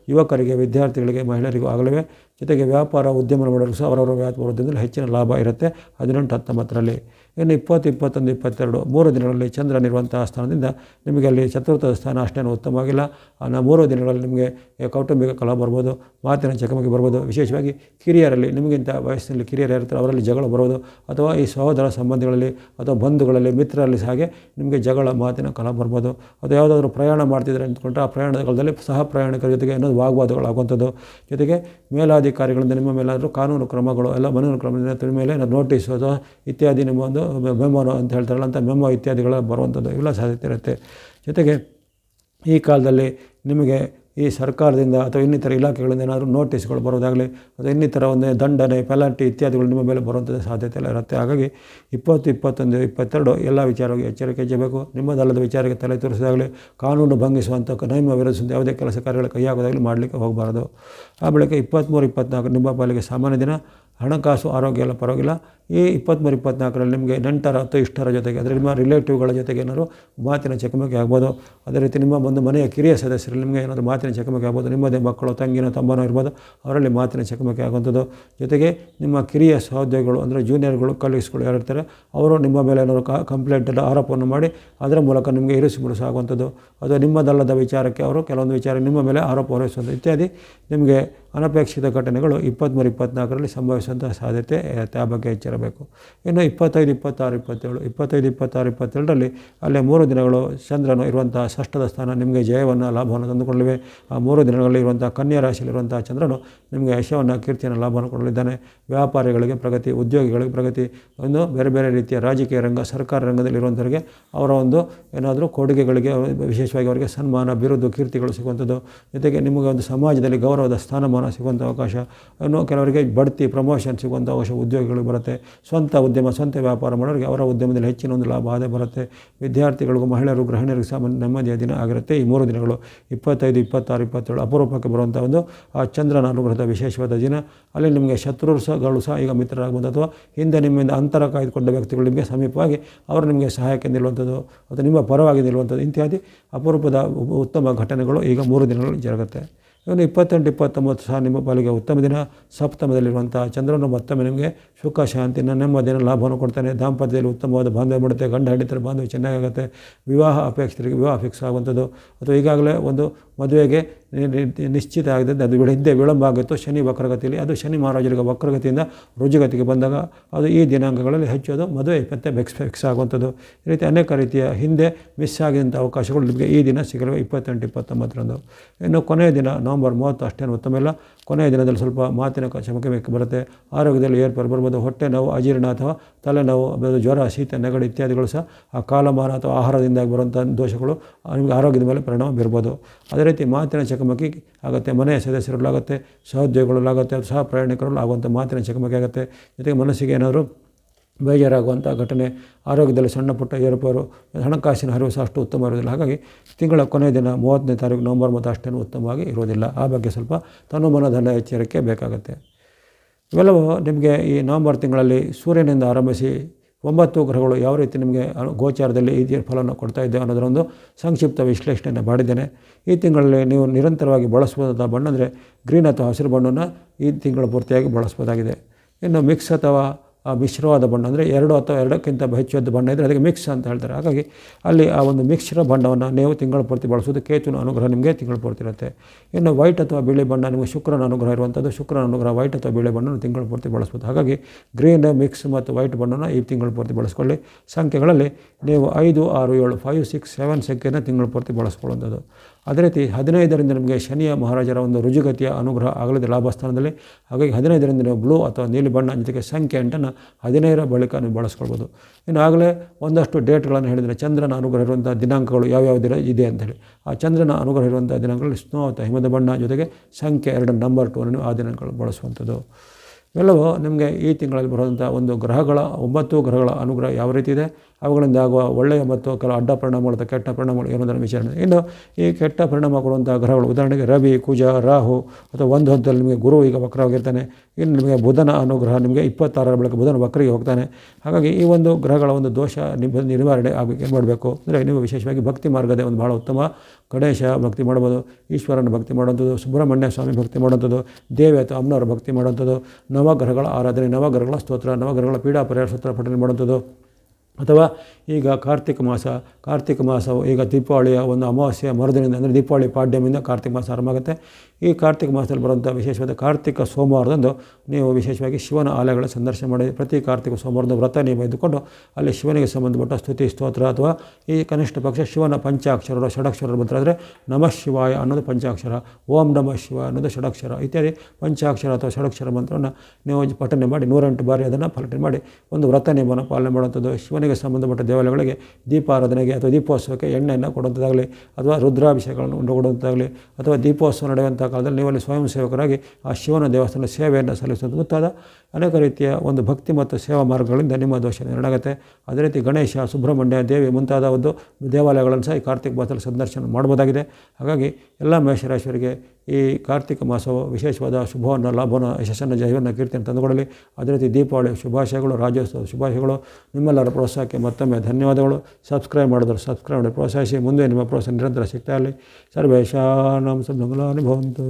S1: ಯುವಕರಿಗೆ, ವಿದ್ಯಾರ್ಥಿಗಳಿಗೆ, ಮಹಿಳೆಯರಿಗೂ ಆಗಲಿವೆ. ಜೊತೆಗೆ ವ್ಯಾಪಾರ, ಉದ್ಯಮ ಮಾಡಲು ಸಹ ಅವರವರ ವ್ಯಾಪಾರ ಉದ್ಯಮದಲ್ಲಿ ಹೆಚ್ಚಿನ ಲಾಭ ಇರುತ್ತೆ. ಹದಿನೆಂಟು, ಹತ್ತೊಂಬತ್ತರಲ್ಲಿ ಇನ್ನು ಇಪ್ಪತ್ತು, ಇಪ್ಪತ್ತೊಂದು, ಇಪ್ಪತ್ತೆರಡು, ಮೂರು ದಿನಗಳಲ್ಲಿ ಚಂದ್ರನಿರುವಂತಹ ಸ್ಥಾನದಿಂದ ನಿಮಗೆ ಅಲ್ಲಿ ಚತುರ್ಥ ಸ್ಥಾನ ಅಷ್ಟೇನು ಉತ್ತಮವಾಗಿಲ್ಲ ಆ ಮೂರು ದಿನಗಳಲ್ಲಿ ನಿಮಗೆ ಕೌಟುಂಬಿಕ ಕಲಹ ಬರ್ಬೋದು, ಮಾತಿನ ಚಕಮಕಿ ಬರ್ಬೋದು. ವಿಶೇಷವಾಗಿ ಕಿರಿಯರಲ್ಲಿ, ನಿಮಗಿಂತ ವಯಸ್ಸಿನಲ್ಲಿ ಕಿರಿಯರು ಇರ್ತಾರೆ, ಅವರಲ್ಲಿ ಜಗಳ ಬರೋದು. ಅಥವಾ ಈ ಸಹೋದರ ಸಂಬಂಧಿಗಳಲ್ಲಿ ಅಥವಾ ಬಂಧುಗಳಲ್ಲಿ, ಮಿತ್ರರಲ್ಲಿ ಹಾಗೆ ನಿಮಗೆ ಜಗಳ, ಮಾತಿನ ಕಲಹ ಬರ್ಬೋದು. ಅಥವಾ ಯಾವುದಾದ್ರೂ ಪ್ರಯಾಣ ಮಾಡ್ತಿದ್ರೆ ಅಂದ್ಕೊಂಡ್ರೆ ಆ ಪ್ರಯಾಣದ ಕಾಲದಲ್ಲಿ ಸಹ ಪ್ರಯಾಣಿಕರ ಜೊತೆಗೆ ಏನೋ ವಾಗ್ವಾದಗಳಾಗುವಂಥದ್ದು. ಜೊತೆಗೆ ಮೇಲಾಧಿಕಾರಿಗಳಿಂದ ನಿಮ್ಮ ಮೇಲಾದರೂ ಕಾನೂನು ಕ್ರಮಗಳು, ಎಲ್ಲ ಕಾನೂನು ಕ್ರಮದಿಂದ ಮೇಲೆ ನೋಟಿಸ್ ಅಥವಾ ಇತ್ಯಾದಿ ನಿಮ್ಮ ಒಂದು ಮೆಮೋನು ಅಂತ ಹೇಳ್ತಾರಲ್ಲ, ಅಂತ ಮೆಮೊ ಇತ್ಯಾದಿಗಳ ಬರುವಂಥದ್ದು ಎಲ್ಲ ಸಾಧ್ಯತೆ ಇರುತ್ತೆ. ಜೊತೆಗೆ ಈ ಕಾಲದಲ್ಲಿ ನಿಮಗೆ ಈ ಸರ್ಕಾರದಿಂದ ಅಥವಾ ಇನ್ನಿತರ ಇಲಾಖೆಗಳಿಂದ ಏನಾದರೂ ನೋಟಿಸ್ಗಳು ಬರೋದಾಗಲಿ ಅಥವಾ ಇನ್ನಿತರ ಒಂದು ದಂಡನೆ, ಪೆನಾಲ್ಟಿ ಇತ್ಯಾದಿಗಳು ನಿಮ್ಮ ಮೇಲೆ ಬರುವಂಥದ್ದು ಸಾಧ್ಯತೆ ಎಲ್ಲ ಇರುತ್ತೆ. ಹಾಗಾಗಿ ಇಪ್ಪತ್ತು, ಇಪ್ಪತ್ತೊಂದು, ಇಪ್ಪತ್ತೆರಡು ಎಲ್ಲ ವಿಚಾರವಾಗಿ ಎಚ್ಚರಿಕೆ ಹೆಚ್ಚಬೇಕು ನಿಮ್ಮದಲ್ಲದ ವಿಚಾರಕ್ಕೆ ತಲೆ ತೋರಿಸಿದಾಗಲಿ, ಕಾನೂನು ಭಂಗಿಸುವಂಥ ನೈಮ ವಿರೋಧಿಸುವಂಥ ಯಾವುದೇ ಕೆಲಸ ಕಾರ್ಯಗಳ ಕೈಯಾಗೋದಾಗಲಿ ಮಾಡಲಿಕ್ಕೆ ಹೋಗಬಾರ್ದು. ಆ ಬಳಿಕ ಇಪ್ಪತ್ತ್ಮೂರು, ಇಪ್ಪತ್ತ್ನಾಲ್ಕು ನಿಮ್ಮ ಪಾಲಿಗೆ ಸಾಮಾನ್ಯ ದಿನ. ಹಣಕಾಸು, ಆರೋಗ್ಯ ಎಲ್ಲ ಪರವಾಗಿಲ್ಲ. ಈ ಇಪ್ಪತ್ತ್ಮೂರು ಇಪ್ಪತ್ತ್ನಾಲ್ಕರಲ್ಲಿ ನಿಮಗೆ ನೆಂಟರ ಅಥವಾ ಇಷ್ಟರ ಜೊತೆಗೆ, ಅಂದರೆ ನಿಮ್ಮ ರಿಲೇಟಿವ್ಗಳ ಜೊತೆಗೆ ಏನಾದರೂ ಮಾತಿನ ಚಕಮಕಿ ಆಗ್ಬೋದು. ಅದೇ ರೀತಿ ನಿಮ್ಮ ಒಂದು ಮನೆಯ ಕಿರಿಯ ಸದಸ್ಯರಲ್ಲಿ ನಿಮಗೆ ಏನಾದರೂ ಮಾತಿನ ಚಕಮಕಿ ಆಗ್ಬೋದು. ನಿಮ್ಮದೇ ಮಕ್ಕಳು, ತಂಗಿನ, ತಮ್ಮನೋ ಇರ್ಬೋದು. ಅವರಲ್ಲಿ ಮಾತಿನ ಚಕಮಕಿ ಆಗುವಂಥದ್ದು. ಜೊತೆಗೆ ನಿಮ್ಮ ಕಿರಿಯ ಸಹೋದ್ಯೋಗಿಗಳು, ಅಂದರೆ ಜೂನಿಯರ್ಗಳು ಕಲೀಗ್ಸ್ಗಳು ಯಾರು ಇರ್ತಾರೆ, ಅವರು ನಿಮ್ಮ ಮೇಲೆ ಏನಾದರೂ ಕ ಕಂಪ್ಲೇಂಟ್ ಎಲ್ಲ ಆರೋಪವನ್ನು ಮಾಡಿ, ಅದರ ಮೂಲಕ ನಿಮಗೆ ಇರಿಸಿ ಬಿಡಿಸಾಗುವಂಥದ್ದು ಅಥವಾ ನಿಮ್ಮದಲ್ಲದ ವಿಚಾರಕ್ಕೆ ಅವರು ಕೆಲವೊಂದು ವಿಚಾರ ನಿಮ್ಮ ಮೇಲೆ ಆರೋಪ ಹೊರಿಸುವಂಥದ್ದು ಇತ್ಯಾದಿ. ನಿಮಗೆ ಅನಪೇಕ್ಷಿತ ಘಟನೆಗಳು ಇಪ್ಪತ್ತ್ಮೂರು ಇಪ್ಪತ್ತ್ನಾಲ್ಕರಲ್ಲಿ ಸಂಭವಿಸುವಂಥ ಸಾಧ್ಯತೆ ಇರುತ್ತೆ ಆ ಬಗ್ಗೆ ಎಚ್ಚರಬೇಕು. ಇನ್ನು ಇಪ್ಪತ್ತೈದು, ಇಪ್ಪತ್ತಾರು, ಇಪ್ಪತ್ತೇಳು, ಇಪ್ಪತ್ತೈದು, ಇಪ್ಪತ್ತಾರು ಇಪ್ಪತ್ತೇಳರಲ್ಲಿ ಅಲ್ಲೇ ಮೂರು ದಿನಗಳು ಚಂದ್ರನು ಇರುವಂಥ ಷಷ್ಠದ ಸ್ಥಾನ ನಿಮಗೆ ಜಯವನ್ನು, ಲಾಭವನ್ನು ತಂದುಕೊಳ್ಳಲಿವೆ ಆ ಮೂರು ದಿನಗಳಲ್ಲಿ ಇರುವಂಥ ಕನ್ಯಾ ರಾಶಿಯಲ್ಲಿರುವಂಥ ಚಂದ್ರನು ನಿಮಗೆ ಯಶವನ್ನು, ಕೀರ್ತಿಯನ್ನು, ಲಾಭವನ್ನು ಕೊಡಲಿದ್ದಾನೆ. ವ್ಯಾಪಾರಿಗಳಿಗೆ ಪ್ರಗತಿ, ಉದ್ಯೋಗಿಗಳಿಗೆ ಪ್ರಗತಿ ಒಂದು ಬೇರೆ ಬೇರೆ ರೀತಿಯ ರಾಜಕೀಯ ರಂಗ, ಸರ್ಕಾರ ರಂಗದಲ್ಲಿ ಇರುವಂಥವರಿಗೆ ಅವರ ಒಂದು ಏನಾದರೂ ಕೊಡುಗೆಗಳಿಗೆ, ವಿಶೇಷವಾಗಿ ಅವರಿಗೆ ಸನ್ಮಾನ ಬಿರುದು ಕೀರ್ತಿಗಳು ಸಿಗುವಂಥದ್ದು. ಜೊತೆಗೆ ನಿಮಗೆ ಒಂದು ಸಮಾಜದಲ್ಲಿ ಗೌರವದ ಸ್ಥಾನಮಾನ ಸಿಗುವಂಥ ಅವಕಾಶ. ಇನ್ನು ಕೆಲವರಿಗೆ ಬಡ್ತಿ ಪ್ರಮೋಷನ್ ಸಿಗುವಂಥ ಅವಕಾಶ, ಉದ್ಯೋಗಿಗಳು ಬರುತ್ತೆ. ಸ್ವಂತ ಉದ್ಯಮ, ಸ್ವಂತ ವ್ಯಾಪಾರ ಮಾಡೋರಿಗೆ ಅವರ ಉದ್ಯಮದಲ್ಲಿ ಹೆಚ್ಚಿನ ಒಂದು ಲಾಭ ಆದಾಯ ಬರುತ್ತೆ. ವಿದ್ಯಾರ್ಥಿಗಳಿಗೂ ಮಹಿಳೆಯರು ಗೃಹಿಣಿಯರಿಗೆ ಸಾಮಾನ್ಯ ನೆಮ್ಮದಿಯ ದಿನ ಆಗಿರುತ್ತೆ. ಈ ಮೂರು ದಿನಗಳು, ಇಪ್ಪತ್ತೈದು, ಇಪ್ಪತ್ತಾರು, ಇಪ್ಪತ್ತೇಳು ಅಪರೂಪಕ್ಕೆ ಬರುವಂಥ ಒಂದು, ಆ ಚಂದ್ರನ ಅನುಗ್ರಹದ ವಿಶೇಷವಾದ ದಿನ. ಅಲ್ಲಿ ನಿಮಗೆ ಶತ್ರುರು ಸಹಗಳು ಸಹ ಈಗ ಮಿತ್ರರಾಗ್ಬೋದು ಅಥವಾ ಹಿಂದೆ ನಿಮ್ಮಿಂದ ಅಂತರ ಕಾಯ್ದುಕೊಂಡ ವ್ಯಕ್ತಿಗಳು ನಿಮಗೆ ಸಮೀಪವಾಗಿ ಅವರು ನಿಮಗೆ ಸಹಾಯಕ್ಕೆ ನಿಲ್ಲುವಂಥದ್ದು ಅಥವಾ ನಿಮ್ಮ ಪರವಾಗಿ ನಿಲ್ಲುವಂಥದ್ದು, ಇತ್ಯಾದಿ ಅಪರೂಪದ ಉತ್ತಮ ಘಟನೆಗಳು ಈಗ ಮೂರು ದಿನಗಳು ಜರುಗುತ್ತೆ. ಇನ್ನು ಇಪ್ಪತ್ತೆಂಟು ಇಪ್ಪತ್ತೊಂಬತ್ತು ಸಹ ನಿಮ್ಮ ಪಾಲಿಗೆ ಉತ್ತಮ ದಿನ. ಸಪ್ತಮದಲ್ಲಿರುವಂಥ ಚಂದ್ರನು ಮತ್ತೊಮ್ಮೆ ನಿಮಗೆ ಸುಖ ಶಾಂತಿನ ನೆಮ್ಮದಿನ ಲಾಭವನ್ನು ಕೊಡ್ತಾನೆ. ದಾಂಪತ್ಯದಲ್ಲಿ ಉತ್ತಮವಾದ ಬಾಂಧವ್ಯ ಮಾಡುತ್ತೆ. ಗಂಡ ಹೆಂಡತಿರ ಬಾಂಧವ್ಯ ಚೆನ್ನಾಗಾಗುತ್ತೆ. ವಿವಾಹ ಅಪೇಕ್ಷಿತರಿಗೆ ವಿವಾಹ ಫಿಕ್ಸ್ ಆಗುವಂಥದ್ದು. ಅಥವಾ ಈಗಾಗಲೇ ಒಂದು ಮದುವೆಗೆ ನಿಶ್ಚಿತ ಆಗಿದ್ದಂತೆ ಅದು ಹಿಂದೆ ವಿಳಂಬ ಆಗಿತ್ತು ಶನಿ ವಕ್ರಗತಿಯಲ್ಲಿ, ಅದು ಶನಿ ಮಹಾರಾಜರಿಗೆ ವಕ್ರಗತಿಯಿಂದ ರುಜುಗತಿಗೆ ಬಂದಾಗ ಅದು ಈ ದಿನಾಂಕಗಳಲ್ಲಿ ಹೆಚ್ಚು ಅದು ಮದುವೆ ಮತ್ತೆ ಬೆಕ್ಸ್ ಫಿಕ್ಸ್ ಆಗುವಂಥದ್ದು. ಈ ರೀತಿ ಅನೇಕ ರೀತಿಯ ಹಿಂದೆ ಮಿಸ್ ಆಗಿದಂಥ ಅವಕಾಶಗಳು ನಿಮಗೆ ಈ ದಿನ ಸಿಗಲಿವೆ. ಇಪ್ಪತ್ತೆಂಟು, ಇಪ್ಪತ್ತೊಂಬತ್ತರಂದು. ಇನ್ನು ಕೊನೆಯ ದಿನ ನವಂಬರ್ ಮೂವತ್ತು, ಅಷ್ಟೇನು ಉತ್ತಮ ಇಲ್ಲ. ಕೊನೆಯ ದಿನದಲ್ಲಿ ಸ್ವಲ್ಪ ಮಾತಿನ ಕ- ಚಮಕೆ ಬೇಕು ಬರುತ್ತೆ. ಆರೋಗ್ಯದಲ್ಲಿ ಏರ್ಪೇರು ಹೊಟ್ಟೆ ನೋವು, ಅಜೀರ್ಣ ಅಥವಾ ತಲೆನೋವು ಅದು ಜ್ವರ, ಶೀತ, ನೆಗಡಿ ಇತ್ಯಾದಿಗಳು ಸಹ ಆ ಕಾಲಮಾನ ಅಥವಾ ಆಹಾರದಿಂದಾಗಿ ಬರುವಂಥ ದೋಷಗಳು ನಿಮಗೆ ಆರೋಗ್ಯದ ಮೇಲೆ ಪರಿಣಾಮ ಬೀರ್ಬೋದು. ಅದೇ ರೀತಿ ಮಾತಿನ ಚಕಮಕಿ ಆಗುತ್ತೆ, ಮನೆಯ ಸದಸ್ಯರಲ್ಲಾಗುತ್ತೆ, ಸಹೋದ್ಯೋಗಿಗಳಲ್ಲಾಗುತ್ತೆ ಸಹ ಪ್ರಯಾಣಿಕರಲ್ಲಿ ಆಗುವಂಥ ಮಾತಿನ ಚಕಮಕಿ ಆಗುತ್ತೆ. ಜೊತೆಗೆ ಮನಸ್ಸಿಗೆ ಏನಾದರೂ ಬೇಜಾರಾಗುವಂಥ ಘಟನೆ, ಆರೋಗ್ಯದಲ್ಲಿ ಸಣ್ಣ ಪುಟ್ಟ ಏರುಪೇರು, ಹಣಕಾಸಿನ ಹರಿವು ಸಹ ಅಷ್ಟು ಉತ್ತಮ ಇರೋದಿಲ್ಲ ಹಾಗಾಗಿ ತಿಂಗಳ ಕೊನೆಯ ದಿನ ಮೂವತ್ತನೇ ತಾರೀಕು ನವಂಬರ್ ಮತ್ತು ಅಷ್ಟೇನು ಉತ್ತಮವಾಗಿ ಇರೋದಿಲ್ಲ ಆ ಬಗ್ಗೆ ಸ್ವಲ್ಪ ತನುಮನಧನ ಎಚ್ಚರಿಕೆ ಬೇಕಾಗುತ್ತೆ. ಇವೆಲ್ಲವೂ ನಿಮಗೆ ಈ ನವಂಬರ್ ತಿಂಗಳಲ್ಲಿ ಸೂರ್ಯನಿಂದ ಆರಂಭಿಸಿ ಒಂಬತ್ತು ಗ್ರಹಗಳು ಯಾವ ರೀತಿ ನಿಮಗೆ ಗೋಚಾರದಲ್ಲಿ ಈ ಫಲವನ್ನು ಕೊಡ್ತಾ ಇದ್ದೇವೆ ಅನ್ನೋದರೊಂದು ಸಂಕ್ಷಿಪ್ತ ವಿಶ್ಲೇಷಣೆಯನ್ನು ಮಾಡಿದ್ದೇನೆ. ಈ ತಿಂಗಳಲ್ಲಿ ನೀವು ನಿರಂತರವಾಗಿ ಬಳಸಬಹುದಾದ ಬಣ್ಣ ಅಂದರೆ ಗ್ರೀನ್ ಅಥವಾ ಹಸಿರು ಬಣ್ಣವನ್ನು ಈ ತಿಂಗಳು ಪೂರ್ತಿಯಾಗಿ ಬಳಸ್ಬೋದಾಗಿದೆ. ಇನ್ನು ಮಿಕ್ಸ್ ಅಥವಾ ಆ ಮಿಶ್ರವಾದ ಬಣ್ಣ ಅಂದರೆ ಎರಡು ಅಥವಾ ಎರಡಕ್ಕಿಂತ ಹೆಚ್ಚಾದ ಬಣ್ಣ ಇದ್ದರೆ ಅದಕ್ಕೆ ಮಿಕ್ಸ್ ಅಂತ ಹೇಳ್ತಾರೆ. ಹಾಗಾಗಿ ಅಲ್ಲಿ ಆ ಒಂದು ಮಿಕ್ಸ್ರ ಬಣ್ಣವನ್ನು ನೀವು ತಿಂಗಳ ಪೂರ್ತಿ ಬಳಸೋದು ಕೇತುನ ಅನುಗ್ರಹ ನಿಮಗೆ ತಿಂಗಳ ಪೂರ್ತಿ ಇರುತ್ತೆ. ಇನ್ನು ವೈಟ್ ಅಥವಾ ಬಿಳಿ ಬಣ್ಣ ನಿಮಗೆ ಶುಕ್ರನ ಅನುಗ್ರಹ ಇರುವಂಥದ್ದು ಶುಕ್ರನ ಅನುಗ್ರಹ ವೈಟ್ ಅಥವಾ ಬಿಳಿ ಬಣ್ಣವನ್ನು ತಿಂಗಳ ಪೂರ್ತಿ ಬಳಸ್ಬೋದು. ಹಾಗಾಗಿ ಗ್ರೀನ್ ಮಿಕ್ಸ್ ಮತ್ತು ವೈಟ್ ಬಣ್ಣನ ಈ ತಿಂಗಳ ಪೂರ್ತಿ ಬಳಸ್ಕೊಳ್ಳಿ. ಸಂಖ್ಯೆಗಳಲ್ಲಿ ನೀವು ಐದು, ಆರು, ಏಳು ಫೈವ್ ಸಿಕ್ಸ್ ಸೆವೆನ್ ಸಂಖ್ಯೆನ ತಿಂಗಳ ಪೂರ್ತಿ ಬಳಸ್ಕೊಳ್ಳುವಂಥದ್ದು. ಅದೇ ರೀತಿ ಹದಿನೈದರಿಂದ ನಿಮಗೆ ಶನಿಯ ಮಹಾರಾಜರ ಒಂದು ರುಜುಗತಿಯ ಅನುಗ್ರಹ ಆಗಲಿದೆ. ಲಾಭಸ್ಥಾನದಲ್ಲಿ ಹಾಗಾಗಿ ಹದಿನೈದರಿಂದ ನೀವು ಬ್ಲೂ ಅಥವಾ ನೀಲಿ ಬಣ್ಣ ಜೊತೆಗೆ ಸಂಖ್ಯೆ ಎಂಟನ್ನು ಹದಿನೈದರ ಬಳಿಕ ನೀವು ಬಳಸ್ಕೊಳ್ಬೋದು. ಇನ್ನು ಆಗಲೇ ಒಂದಷ್ಟು ಡೇಟ್ಗಳನ್ನು ಹೇಳಿದರೆ ಚಂದ್ರನ ಅನುಗ್ರಹ ಇರುವಂಥ ದಿನಾಂಕಗಳು ಯಾವ್ಯಾವ ದಿನ ಇದೆ ಅಂತೇಳಿ ಆ ಚಂದ್ರನ ಅನುಗ್ರಹ ಇರುವಂಥ ದಿನಾಂಕಗಳಲ್ಲಿ ಸ್ನೋ ಅಥವಾ ಹಿಮದ ಬಣ್ಣ ಜೊತೆಗೆ ಸಂಖ್ಯೆ ಎರಡು ನಂಬರ್ ಟೂ ನೀವು ಆ ದಿನಾಂಕಗಳು ಬಳಸುವಂಥದ್ದು. ಇವೆಲ್ಲವೂ ನಿಮಗೆ ಈ ತಿಂಗಳಲ್ಲಿ ಬರುವಂಥ ಒಂದು ಗ್ರಹಗಳ ಒಂಬತ್ತು ಗ್ರಹಗಳ ಅನುಗ್ರಹ ಯಾವ ರೀತಿ ಇದೆ? ಅವುಗಳಿಂದ ಆಗುವ ಒಳ್ಳೆಯ ಮತ್ತು ಕೆಲವು ಅಡ್ಡ ಪರಿಣಾಮಗಳು ಕೆಟ್ಟ ಪರಿಣಾಮಗಳು ಏನೋದನ್ನು ವಿಚಾರಣೆ ಇನ್ನು ಈ ಕೆಟ್ಟ ಪರಿಣಾಮ ಕೊಡುವಂಥ ಗ್ರಹಗಳು, ಉದಾಹರಣೆಗೆ ರವಿ, ಕುಜ, ರಾಹು ಅಥವಾ ಒಂದು ಹಂತದಲ್ಲಿ ನಿಮಗೆ ಗುರು ಈಗ ವಕ್ರವಾಗಿರ್ತಾನೆ. ಇನ್ನು ನಿಮಗೆ ಬುಧನ ಅನುಗ್ರಹ ನಿಮಗೆ ಇಪ್ಪತ್ತಾರರ ಬಳಿಕ ಬುಧನ ವಕ್ರಿಗೆ ಹೋಗ್ತಾನೆ. ಹಾಗಾಗಿ ಈ ಒಂದು ಗ್ರಹಗಳ ಒಂದು ದೋಷ ನಿವಾರಣೆ ಆಗಬೇಕು. ಏನು ಮಾಡಬೇಕು? ಅಂದರೆ ನೀವು ವಿಶೇಷವಾಗಿ ಭಕ್ತಿ ಮಾರ್ಗದೇ ಒಂದು ಭಾಳ ಉತ್ತಮ ಗಣೇಶ ಭಕ್ತಿ ಮಾಡ್ಬೋದು ಈಶ್ವರನ ಭಕ್ತಿ ಮಾಡುವಂಥದ್ದು, ಸುಬ್ರಹ್ಮಣ್ಯ ಸ್ವಾಮಿ ಭಕ್ತಿ ಮಾಡುವಂಥದ್ದು ದೇವಿ ಅಥವಾ ಅಮ್ಮನವರ ಭಕ್ತಿ ಮಾಡುವಂಥದ್ದು ನವಗ್ರಹಗಳ ಆರಾಧನೆ, ನವಗ್ರಹಗಳ ಸ್ತೋತ್ರ, ನವಗ್ರಹಗಳ ಪೀಡಾ ಪರಿಹಾರ ಸ್ತೋತ್ರ ಪಠನೆ ಮಾಡುವಂಥದ್ದು. ಅಥವಾ ಈಗ ಕಾರ್ತಿಕ ಮಾಸ, ಕಾರ್ತಿಕ ಮಾಸವು ಈಗ ದೀಪಾವಳಿಯ ಒಂದು ಅಮಾವಾಸ್ಯೆಯ ಮರುದಿನದಿಂದ, ಅಂದರೆ ದೀಪಾವಳಿ ಪಾಡ್ಯಮಿಂದ ಕಾರ್ತಿಕ ಮಾಸ ಆರಂಭ ಆಗುತ್ತೆ. ಈ ಕಾರ್ತಿಕ ಮಾಸದಲ್ಲಿ ಬರುವಂಥ ವಿಶೇಷವಾದ ಕಾರ್ತಿಕ ಸೋಮವಾರದಂದು ನೀವು ವಿಶೇಷವಾಗಿ ಶಿವನ ಆಲಯಗಳ ಸಂದರ್ಶನ ಮಾಡಿ ಪ್ರತಿ ಕಾರ್ತಿಕ ಸೋಮವಾರದ ವ್ರತ ನೀವು ಇದ್ದುಕೊಂಡು ಅಲ್ಲಿ ಶಿವನಿಗೆ ಸಂಬಂಧಪಟ್ಟ ಸ್ತುತಿ, ಸ್ತೋತ್ರ ಅಥವಾ ಈ ಕನಿಷ್ಠ ಪಕ್ಷ ಶಿವನ ಪಂಚಾಕ್ಷರ, ಷಡಕ್ಷರ ಮಂತ್ರ ಆದರೆ ನಮಃ ಶಿವಾಯ ಅನ್ನೋದು ಪಂಚಾಕ್ಷರ, ಓಂ ನಮಃ ಶಿವ ಅನ್ನೋದು ಷಡಕ್ಷರ ಇತ್ಯಾದಿ ಪಂಚಾಕ್ಷರ ಅಥವಾ ಷಡಕ್ಷರ ಮಂತ್ರವನ್ನು ನೀವು ಪಠನೆ ಮಾಡಿ ನೂರೆಂಟು ಬಾರಿ ಅದನ್ನು ಪಠನೆ ಮಾಡಿ ಒಂದು ವ್ರತ ನಿಯಮವನ್ನು ಪಾಲನೆ ಮಾಡುವಂಥದ್ದು. ಶಿವನಿಗೆ ಸಂಬಂಧಪಟ್ಟ ದೇವಾಲಯಗಳಿಗೆ ದೀಪಾರಾಧನೆಗೆ ಅಥವಾ ದೀಪೋತ್ಸವಕ್ಕೆ ಎಣ್ಣೆಯನ್ನು ಕೊಡುವಂಥದ್ದಾಗಲಿ ಅಥವಾ ರುದ್ರಾಭಿಷೇಕಗಳನ್ನು ಉಂಟು ಅಥವಾ ದೀಪೋತ್ಸವ ನಡೆಯುವಂಥ ಕಾಲದಲ್ಲಿ ನೀವಲ್ಲಿ ಸ್ವಯಂ ಸೇವಕರಾಗಿ ಆ ಶಿವನ ದೇವಸ್ಥಾನ ಸೇವೆಯನ್ನು ಸಲ್ಲಿಸೋದು ಮುಂತಾದ ಅನೇಕ ರೀತಿಯ ಒಂದು ಭಕ್ತಿ ಮತ್ತು ಸೇವಾ ಮಾರ್ಗಗಳಿಂದ ನಿಮ್ಮ ದೋಷ ನಿರ್ಣಾಗುತ್ತೆ ಅದೇ ರೀತಿ ಗಣೇಶ, ಸುಬ್ರಹ್ಮಣ್ಯ, ದೇವಿ ಮುಂತಾದ ಒಂದು ದೇವಾಲಯಗಳನ್ನು ಸಹ ಈ ಕಾರ್ತಿಕ ಮಾಸದಲ್ಲಿ ಸಂದರ್ಶನ ಮಾಡ್ಬೋದಾಗಿದೆ ಹಾಗಾಗಿ ಎಲ್ಲ ಮೇಷರಾಶಿಯವರಿಗೆ ಈ ಕಾರ್ತಿಕ ಮಾಸವು ವಿಶೇಷವಾದ ಶುಭವನ್ನು, ಲಾಭವನ್ನು, ಯಶಸ್ಸನ್ನು, ಜಯವನ್ನು, ಕೀರ್ತಿಯನ್ನು ತಂದುಕೊಡಲಿ ಅದೇ ರೀತಿ ದೀಪಾವಳಿ ಶುಭಾಶಯಗಳು, ರಾಜ್ಯೋತ್ಸವ ಶುಭಾಶಯಗಳು. ನಿಮ್ಮೆಲ್ಲರ ಪ್ರೋತ್ಸಾಹಕ್ಕೆ ಮತ್ತೊಮ್ಮೆ ಧನ್ಯವಾದಗಳು. ಸಬ್ಸ್ಕ್ರೈಬ್ ಮಾಡಿದ್ರು ಸಬ್ಸ್ಕ್ರೈಬ್ ಮಾಡಿ, ಪ್ರೋತ್ಸಾಹಿಸಿ. ಮುಂದೆ ನಿಮ್ಮ ಪ್ರೋತ್ಸಾಹ ನಿರಂತರ ಸಿಗ್ತಾ ಇರಲಿ ಸರ್ವೇಶಾನಂ ಸದ್ಮಂಗಲಾನಿ ಭವಂತು.